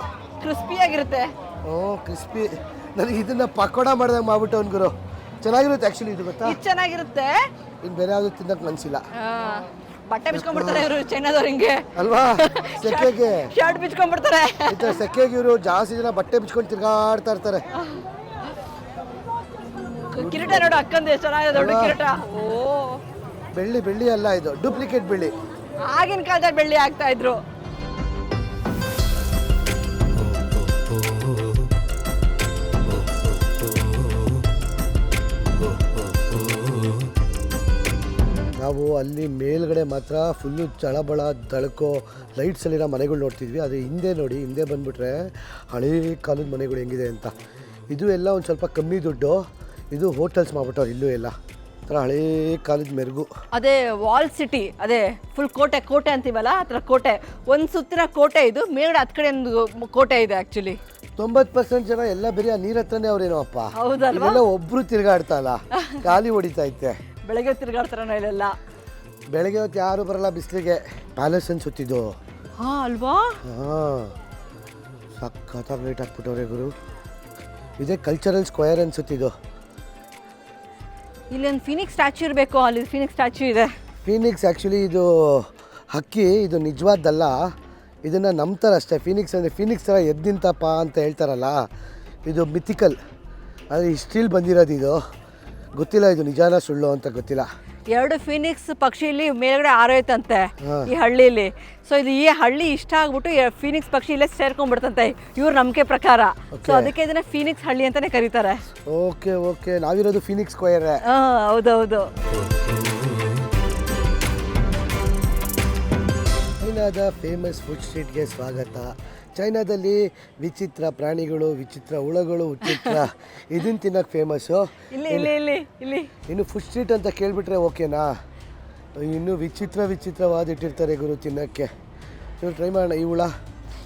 ಕ್ರಿಸ್ಪಿ ಆಗಿರುತ್ತೆ. ಓ ಕ್ರಿಸ್ಪಿ ನನಗೆ ಇದನ್ನ ಪಕೋಡ ಮಾಡ್ದಂಗೆ ಮಾಡ್ಬಿಟ್ಟವನ್ ಗುರು. ಚೆನ್ನಾಗಿರುತ್ತೆ ಆ್ಯಕ್ಚುಲಿ ಇದು ಗೊತ್ತಾ? ಇದು ಚೆನ್ನಾಗಿರುತ್ತೆ. ಇನ್ನು ಬೇರೆ ಯಾವುದು ತಿನ್ನಕ್ಕೆ ಮನ್ಸಿಲ್ಲ. ಆ, ಬಟ್ಟೆ ಬಿಚ್ಕೊಂಡ್ಬಿಡ್ತಾರೆ ಇವರು ಚೈನಾದವ್ರು ಹಿಂಗೆ. ಅಲ್ವಾ? ಸೆಕೆಗೆ ಶರ್ಟ್ ಬಿಚ್ಕೊಂಡ್ಬಿಡ್ತಾರೆ. ಈ ಥರ ಸೆಕೆಗೆ ಇವರು ಜಾಸ್ತಿ ಜನ ಬಟ್ಟೆ ಬಿಚ್ಕೊಂಡು ತಿರ್ಗಾಡ್ತಾ ಇರ್ತಾರೆ. ಕಿರೀಟ ನೋಡು ಅಕ್ಕಂದು ಚೆನ್ನಾಗಿದೆ ದೊಡ್ಡ ಕಿರೀಟ. ಓ. ಬೆಳ್ಳಿ ಬೆಳ್ಳಿ ಅಲ್ಲ ಇದು. ಡೂಪ್ಲಿಕೇಟ್ ಬೆಳ್ಳಿ. ಆಗಿನ ಕಾಲದಲ್ಲಿ ಬೆಳ್ಳಿ ಆಗ್ತಾ ಇದ್ರು. ನಾವು ಅಲ್ಲಿ ಮೇಲ್ಗಡೆ ಮಾತ್ರ ಫುಲ್ಲು ಚಳಬಳ ದಳಕೋ ಲೈಟ್ಸಲ್ಲಿರೋ ಮನೆಗಳು ನೋಡ್ತಿದ್ವಿ. ಅದು ಹಿಂದೆ ನೋಡಿ ಹಿಂದೆ ಬಂದುಬಿಟ್ರೆ ಹಳೇ ಕಾಲದ ಮನೆಗಳು ಹೆಂಗಿದೆ ಅಂತ. ಇದು ಎಲ್ಲ ಒಂದು ಸ್ವಲ್ಪ ಕಮ್ಮಿ ದುಡ್ಡು. ಇದು ಹೋಟೆಲ್ಸ್ ಮಾಡ್ಬಿಟ್ಟವ್ರು ಇಲ್ಲೂ ಎಲ್ಲ. ಥರ ಹಳೇ ಕಾಲದ ಮೆರುಗು. ಅದೇ ವಾಲ್ ಸಿಟಿ ಅದೇ ಫುಲ್ ಕೋಟೆ ಕೋಟೆ ಅಂತೀವಲ್ಲ ಆ ಥರ ಕೋಟೆ. ಒಂದು ಸುತ್ತಿನ ಕೋಟೆ ಇದು ಮೇಲ್ಗಡೆ ಹತ್ತು ಕಡೆ ಒಂದು ಕೋಟೆ ಇದೆ ಆ್ಯಕ್ಚುಲಿ ತೊಂಬತ್ತು ಪರ್ಸೆಂಟ್ ಜನ ಎಲ್ಲ ಬರೀ ಆ ನೀರ್ ಹತ್ರನೇ ಅವ್ರೇನೋ ಅಪ್ಪ. ಹೌದಲ್ವಾ? ಇಲ್ಲೆಲ್ಲ ಒಬ್ರು ತಿರ್ಗಾಡ್ತಾ ಇಲ್ಲ. ಖಾಲಿ ಹೊಡಿತಾ ಐತೆ ಬೆಳಗ್ಗೆ ತಿರ್ಗಾಡ್ತಾರ ಇಲ್ಲೆಲ್ಲ? ಬೆಳಗ್ಗೆ ಹೊತ್ತು ಯಾರು ಬರಲ್ಲ ಬಿಸಿಲಿಗೆ. ಪ್ಯಾಲೇಸ್ ಅನ್ಸುತ್ತಿದ್ದು ಹಾ ಅಲ್ವಾ? ಹಾಂ. ಸಖತ್ತಾಗಿ ಲೈಟ್ ಹಾಕ್ಬಿಟ್ಟವ್ರೆ ಗುರು. ಇದೇ ಕಲ್ಚರಲ್ ಸ್ಕ್ವೇರ್ ಅನ್ಸುತ್ತಿದ್ದು ಇಲ್ಲಿ ಒಂದು ಫಿನಿಕ್ಸ್ ಸ್ಟ್ಯಾಚ್ಯೂ ಇರಬೇಕು ಅಲ್ಲಿ ಫಿನಿಕ್ಸ್ ಸ್ಟ್ಯಾಚ್ಯೂ ಇದೆ. ಫೀನಿಕ್ಸ್ ಆ್ಯಕ್ಚುಲಿ ಇದು ಹಕ್ಕಿ ಇದು ನಿಜವಾದ್ದಲ್ಲ. ಇದನ್ನು ನಂಬ್ತಾರೆ ಅಷ್ಟೇ. ಫೀನಿಕ್ಸ್ ಅಂದರೆ ಫೀನಿಕ್ಸ್ ಥರ ಎದ್ದಿಂತಪ್ಪ ಅಂತ ಹೇಳ್ತಾರಲ್ಲ. ಇದು ಮಿಥಿಕಲ್ ಆದರೆ ಹಿಸ್ಟ್ರಿಲಿ ಬಂದಿರೋದು ಇದು. ಗೊತ್ತಿಲ್ಲ ಇದು ನಿಜಾನ ಸುಳ್ಳು ಅಂತ ಗೊತ್ತಿಲ್ಲ. ಎರಡು ಫಿನಿಕ್ಸ್ ಪಕ್ಷಿ ಇಲ್ಲಿ ಮೇಲ್ಗಡೆ ಆರೋಯ್ತಂತೆ ಈ ಹಳ್ಳಿಲಿ. ಸೊ ಇದು ಈ ಹಳ್ಳಿ ಇಷ್ಟ ಆಗ್ಬಿಟ್ಟು ಎ- ಫಿನಿಕ್ಸ್ ಪಕ್ಷಿ ಇಲ್ಲೇ ಸೇರ್ಕೊಂಡ್ಬಿಡ್ತಂತೆ. ಇವ್ರ ನಂಬಿಕೆ ಪ್ರಕಾರ. ಸೊ ಅದಕ್ಕೆ ಇದನ್ನ ಫಿನಿಕ್ಸ್ ಹಳ್ಳಿ ಅಂತಾನೆ ಕರೀತಾರೆ. ಓಕೆ ಓಕೆ ನಾವಿರೋದು ಫೀನಿಕ್ಸ್ ಸ್ಕ್ವೇರ್. ಹಾ ಹೌದೌದು. ಚೈನಾದ ಫೇಮಸ್ ಫುಡ್ ಸ್ಟ್ರೀಟ್ಗೆ ಸ್ವಾಗತ. ಚೈನಾದಲ್ಲಿ ವಿಚಿತ್ರ ಪ್ರಾಣಿಗಳು ವಿಚಿತ್ರ ಹುಳಗಳು ವಿಚಿತ್ರ ಇದನ್ನ ತಿನ್ನಕ್ಕೆ ಫೇಮಸ್ಸು ಇಲ್ಲಿ ಇಲ್ಲಿ ಇಲ್ಲಿ ಇಲ್ಲಿ. ಇನ್ನು ಫುಡ್ ಸ್ಟ್ರೀಟ್ ಅಂತ ಕೇಳಿಬಿಟ್ರೆ ಓಕೆನಾ ಇನ್ನು ವಿಚಿತ್ರ ವಿಚಿತ್ರವಾದ ಇಟ್ಟಿರ್ತಾರೆ ಗುರು ತಿನ್ನೋಕ್ಕೆ. ಇವ್ರು ಟ್ರೈ ಮಾಡೋಣ ಈ ಹುಳ.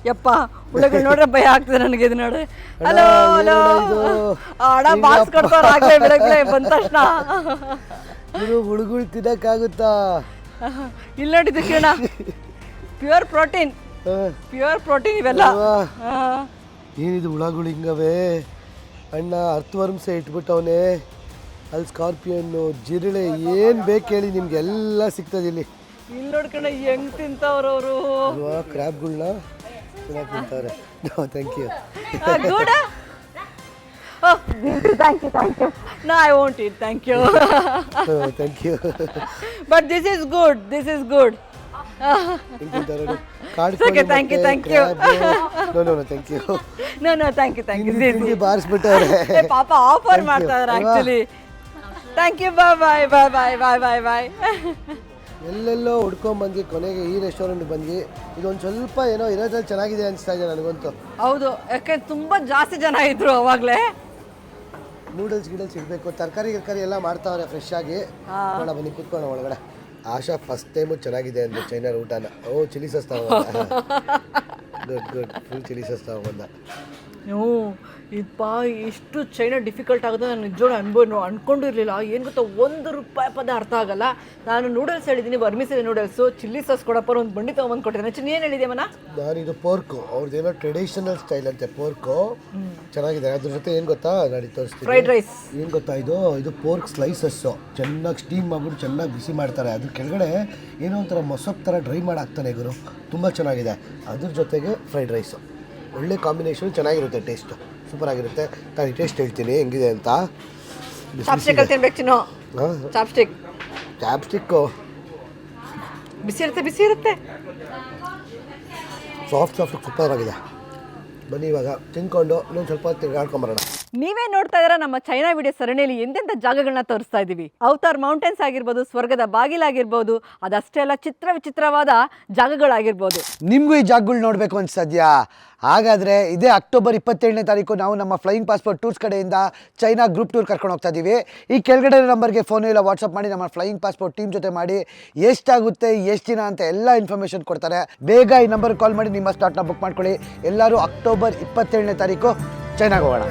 ಯಪ್ಪ ಹುಳಗಳು ನೋಡ್ರೆ ಭಯ ಆಗ್ತದೆ ನನಗೆ ಇದು ನೋಡಿ ಹಲೋ ಹಲೋ ಬಾಕ್ಸ್ ಹಿಂಗಪ್ಪ. ಆಗ್ಲೇ ಬೆಳಗ್ಗೆ ಬಂದ ತಕ್ಷಣ. ಇವರು ಹುಳುಗಳು ತಿನ್ನೋಕ್ಕಾಗುತ್ತಾ? ಇಲ್ಲಿ ನೋಡಿದ್ದು Kiran pure protein pure protein ಇವೆಲ್ಲ? ಹಾ. ಏನಿದು ಹುಳಗಳು ಹಿಂಗವೆ? ಅಣ್ಣ ಅರ್ಥವರ್ಮ್ಸೆ ಇಟ್ಬಿಟ್ಟವನೆ. ಅಲ್ಲಿ ಸ್ಕಾರ್ಪಿಯನ್ನು ಜಿರಳೆ ಏನು ಬೇಕು ಹೇಳಿ ನಿಮ್ಗೆ ಎಲ್ಲ ಸಿಗ್ತದೆ ಇಲ್ಲಿ. ಇಲ್ಲಿ ನೋಡ್ಕೊಂಡು ಹೆಂಗ್ ತಿಂತವ್ರು ಅವರು? ಅಲ್ವಾ ಕ್ರ್ಯಾಬ್ಗಳನ್ನ ಚೆನ್ನಾಗಿ ತಿಂತಾರೆ. Thank you ಗೂಡ? Thank you thank you no I want it thank you thank you but this is good this is good Okay, thank you, thank you. No no thank you no no thank you thank you ಬಾರಿಸ್ಬಿಟ್ಟವ್ರೆ. ಪಾಪ offer you. ಮಾಡ್ತಾ ಇದಾರೆ actually thank you bye bye bye bye bye bye bye ಎಲ್ಲೆಲ್ಲೋ ಹುಡ್ಕೊಂಬಂದು ಕೊನೆಗೆ ಈ restaurant ಬಂದ್ವಿ. ಇದೊಂದು ಸ್ವಲ್ಪ ಏನೋ ಇರೋದ್ರಲ್ಲಿ ಚೆನ್ನಾಗಿದೆ ಅನಿಸ್ತಾ ಇದೆ ನನಗಂತೂ. ಹೌದು ಯಾಕೆ ತುಂಬಾ ಜಾಸ್ತಿ ಜನ ಇದ್ರು ಅವಾಗ್ಲೇ. ನೂಡಲ್ಸ್ ಗಿಡಲ್ಸ್ ಇರಬೇಕು ತರಕಾರಿ ಗಿರ್ಕಾರಿ ಎಲ್ಲ ಮಾಡ್ತಾವ್ರೆ ಫ್ರೆಶ್ ಆಗಿ. ನೋಡ ಬನ್ನಿ ಕುತ್ಕೊಂಡು ಒಳಗಡೆ. ಆಶಾ ಫಸ್ಟ್ ಟೈಮು ಚೆನ್ನಾಗಿದೆ ಅಂದ್ರೆ ಚೈನಾ ಊಟನ. ಓ ಚಿಲ್ಲಿ ಸಾಸ್ ತಗೊಂಡ ಗುಡ್ ಗುಡ್ ಫುಲ್ ಚಿಲ್ಲಿ ಸಸ್ತಾವ ತಗೊಂಬಂದ. ಹ್ಞೂ ಇಪ್ಪ ಎಷ್ಟು ಚೈನಾ ಡಿಫಿಕಲ್ಟ್ ಆಗುತ್ತೆ ನಾನು ನಿಜವಾಗ್ಲೂ ಅನ್ಬೋದು ಅನ್ಕೊಂಡಿರ್ಲಿಲ್ಲ. ಏನು ಗೊತ್ತಾ ಒಂದು ರೂಪಾಯಿ ಪದ ಅರ್ಥ ಆಗಲ್ಲ. ನಾನು ನೂಡಲ್ಸ್ ಹೇಳಿದ್ದೀನಿ ಬರ್ಮಿಸಿದೆ ನೂಡಲ್ಸು ಚಿಲ್ಲಿ ಸಾಸ್ ಕೊಡಪ್ಪ ಒಂದು ಬಂಡಿ ತೊಗೊಂಬಂದು ಕೊಟ್ಟಿದ್ದೀನಿ. ಚಿನ್ನ ಏನು ಹೇಳಿದೆ ಮನ? ನಾನು ಇದು ಪೋರ್ಕು. ಅವ್ರದ್ದೇನೋ ಟ್ರೆಡಿಷನಲ್ ಸ್ಟೈಲ್ ಅಂತೆ ಪೋರ್ಕು. ಚೆನ್ನಾಗಿದೆ. ಅದ್ರ ಜೊತೆ ಏನು ಗೊತ್ತಾ ನಾನು ತೋರಿಸ್ತೀನಿ. ಫ್ರೈಡ್ ರೈಸ್ ಏನು ಗೊತ್ತಾ ಇದು? ಇದು ಪೋರ್ಕ್ ಸ್ಲೈಸಸ್ಸು ಚೆನ್ನಾಗಿ ಸ್ಟೀಮ್ ಮಾಡ್ಬಿಟ್ಟು ಚೆನ್ನಾಗಿ ಬಿಸಿ ಮಾಡ್ತಾರೆ. ಅದ್ರ ಕೆಳಗಡೆ ಏನೋ ಒಂಥರ ಮೊಸಪ್ ಥರ ಡ್ರೈ ಮಾಡಿ ಹಾಕ್ತಾನೆ ಗುರು. ತುಂಬ ಚೆನ್ನಾಗಿದೆ. ಅದ್ರ ಜೊತೆಗೆ ಫ್ರೈಡ್ ರೈಸು ಒಳ್ಳೆ ಕಾಂಬಿನೇಷನ್ ಚೆನ್ನಾಗಿರುತ್ತೆ ಟೇಸ್ಟ್ ಸೂಪರ್ ಆಗಿರುತ್ತೆ. ನಾನು ಟೇಸ್ಟ್ ಹೇಳ್ತೀನಿ ಹೆಂಗಿದೆ ಅಂತ. ಚಾಪ್ಸ್ಟಿಕ್ ತಿನ್ಬೇಕು ಚಾಪ್ಸ್ಟಿಕ್ಕು ಬಿಸಿ ಇರುತ್ತೆ ಬಿಸಿ ಇರುತ್ತೆ. ಸಾಫ್ಟ್ ಸಾಫ್ಟ್ ಸೂಪರ್ ಆಗಿದೆ. ಬನ್ನಿ ಇವಾಗ. ತಿನ್ಕೊಂಡು ಇನ್ನೊಂದು ಸ್ವಲ್ಪ ತಿರ್ಗಾಡ್ಕೊಂಬರೋಣ ನೀವೇ ನೋಡ್ತಾ ಇದ್ದೀರಾ ನಮ್ಮ ಚೈನಾ ವಿಡಿಯೋ ಸರಣಿಯಲ್ಲಿ ಎಂತೆಂಥ ಜಾಗಗಳನ್ನ ತೋರಿಸ್ತಾ ಇದ್ದೀವಿ. ಅವತಾರ್ ಮೌಂಟೇನ್ಸ್ ಆಗಿರ್ಬೋದು, ಸ್ವರ್ಗದ ಬಾಗಿಲಾಗಿರ್ಬೋದು ಅದಷ್ಟೇ ಅಲ್ಲ ಚಿತ್ರ ವಿಚಿತ್ರವಾದ ಜಾಗಗಳಾಗಿರ್ಬೋದು. ನಿಮಗೂ ಈ ಜಾಗಗಳು ನೋಡಬೇಕು ಅನ್ಸದ್ಯಾ? ಹಾಗಾದರೆ ಇದೇ ಅಕ್ಟೋಬರ್ ಇಪ್ಪತ್ತೇಳನೇ ತಾರೀಕು ನಾವು ನಮ್ಮ ಫ್ಲೈಯಿಂಗ್ ಪಾಸ್ಪೋರ್ಟ್ ಟೂರ್ಸ್ ಕಡೆಯಿಂದ ಚೈನಾ ಗ್ರೂಪ್ ಟೂರ್ ಕರ್ಕೊಂಡು ಹೋಗ್ತಾ ಇದ್ದೀವಿ. ಈ ಕೆಳಗಡೆ ನಂಬರ್ಗೆ ಫೋನ್ ಇಲ್ಲ ವಾಟ್ಸಪ್ ಮಾಡಿ ನಮ್ಮ ಫ್ಲೈಯಿಂಗ್ ಪಾಸ್ಪೋರ್ಟ್ ಟೀಮ್ ಜೊತೆ ಮಾಡಿ ಎಷ್ಟಾಗುತ್ತೆ, ಎಷ್ಟು ದಿನ ಅಂತ ಎಲ್ಲ ಇನ್ಫಾರ್ಮೇಷನ್ ಕೊಡ್ತಾರೆ. ಬೇಗ ಈ ನಂಬರ್ಗೆ ಕಾಲ್ ಮಾಡಿ ನಿಮ್ಮ ಸ್ಲಾಟ್ನ ಬುಕ್ ಮಾಡ್ಕೊಳ್ಳಿ. ಎಲ್ಲರೂ ಅಕ್ಟೋಬರ್ ಇಪ್ಪತ್ತೇಳನೇ ತಾರೀಕು ಚೈನಾಗೆ ಹೋಗೋಣ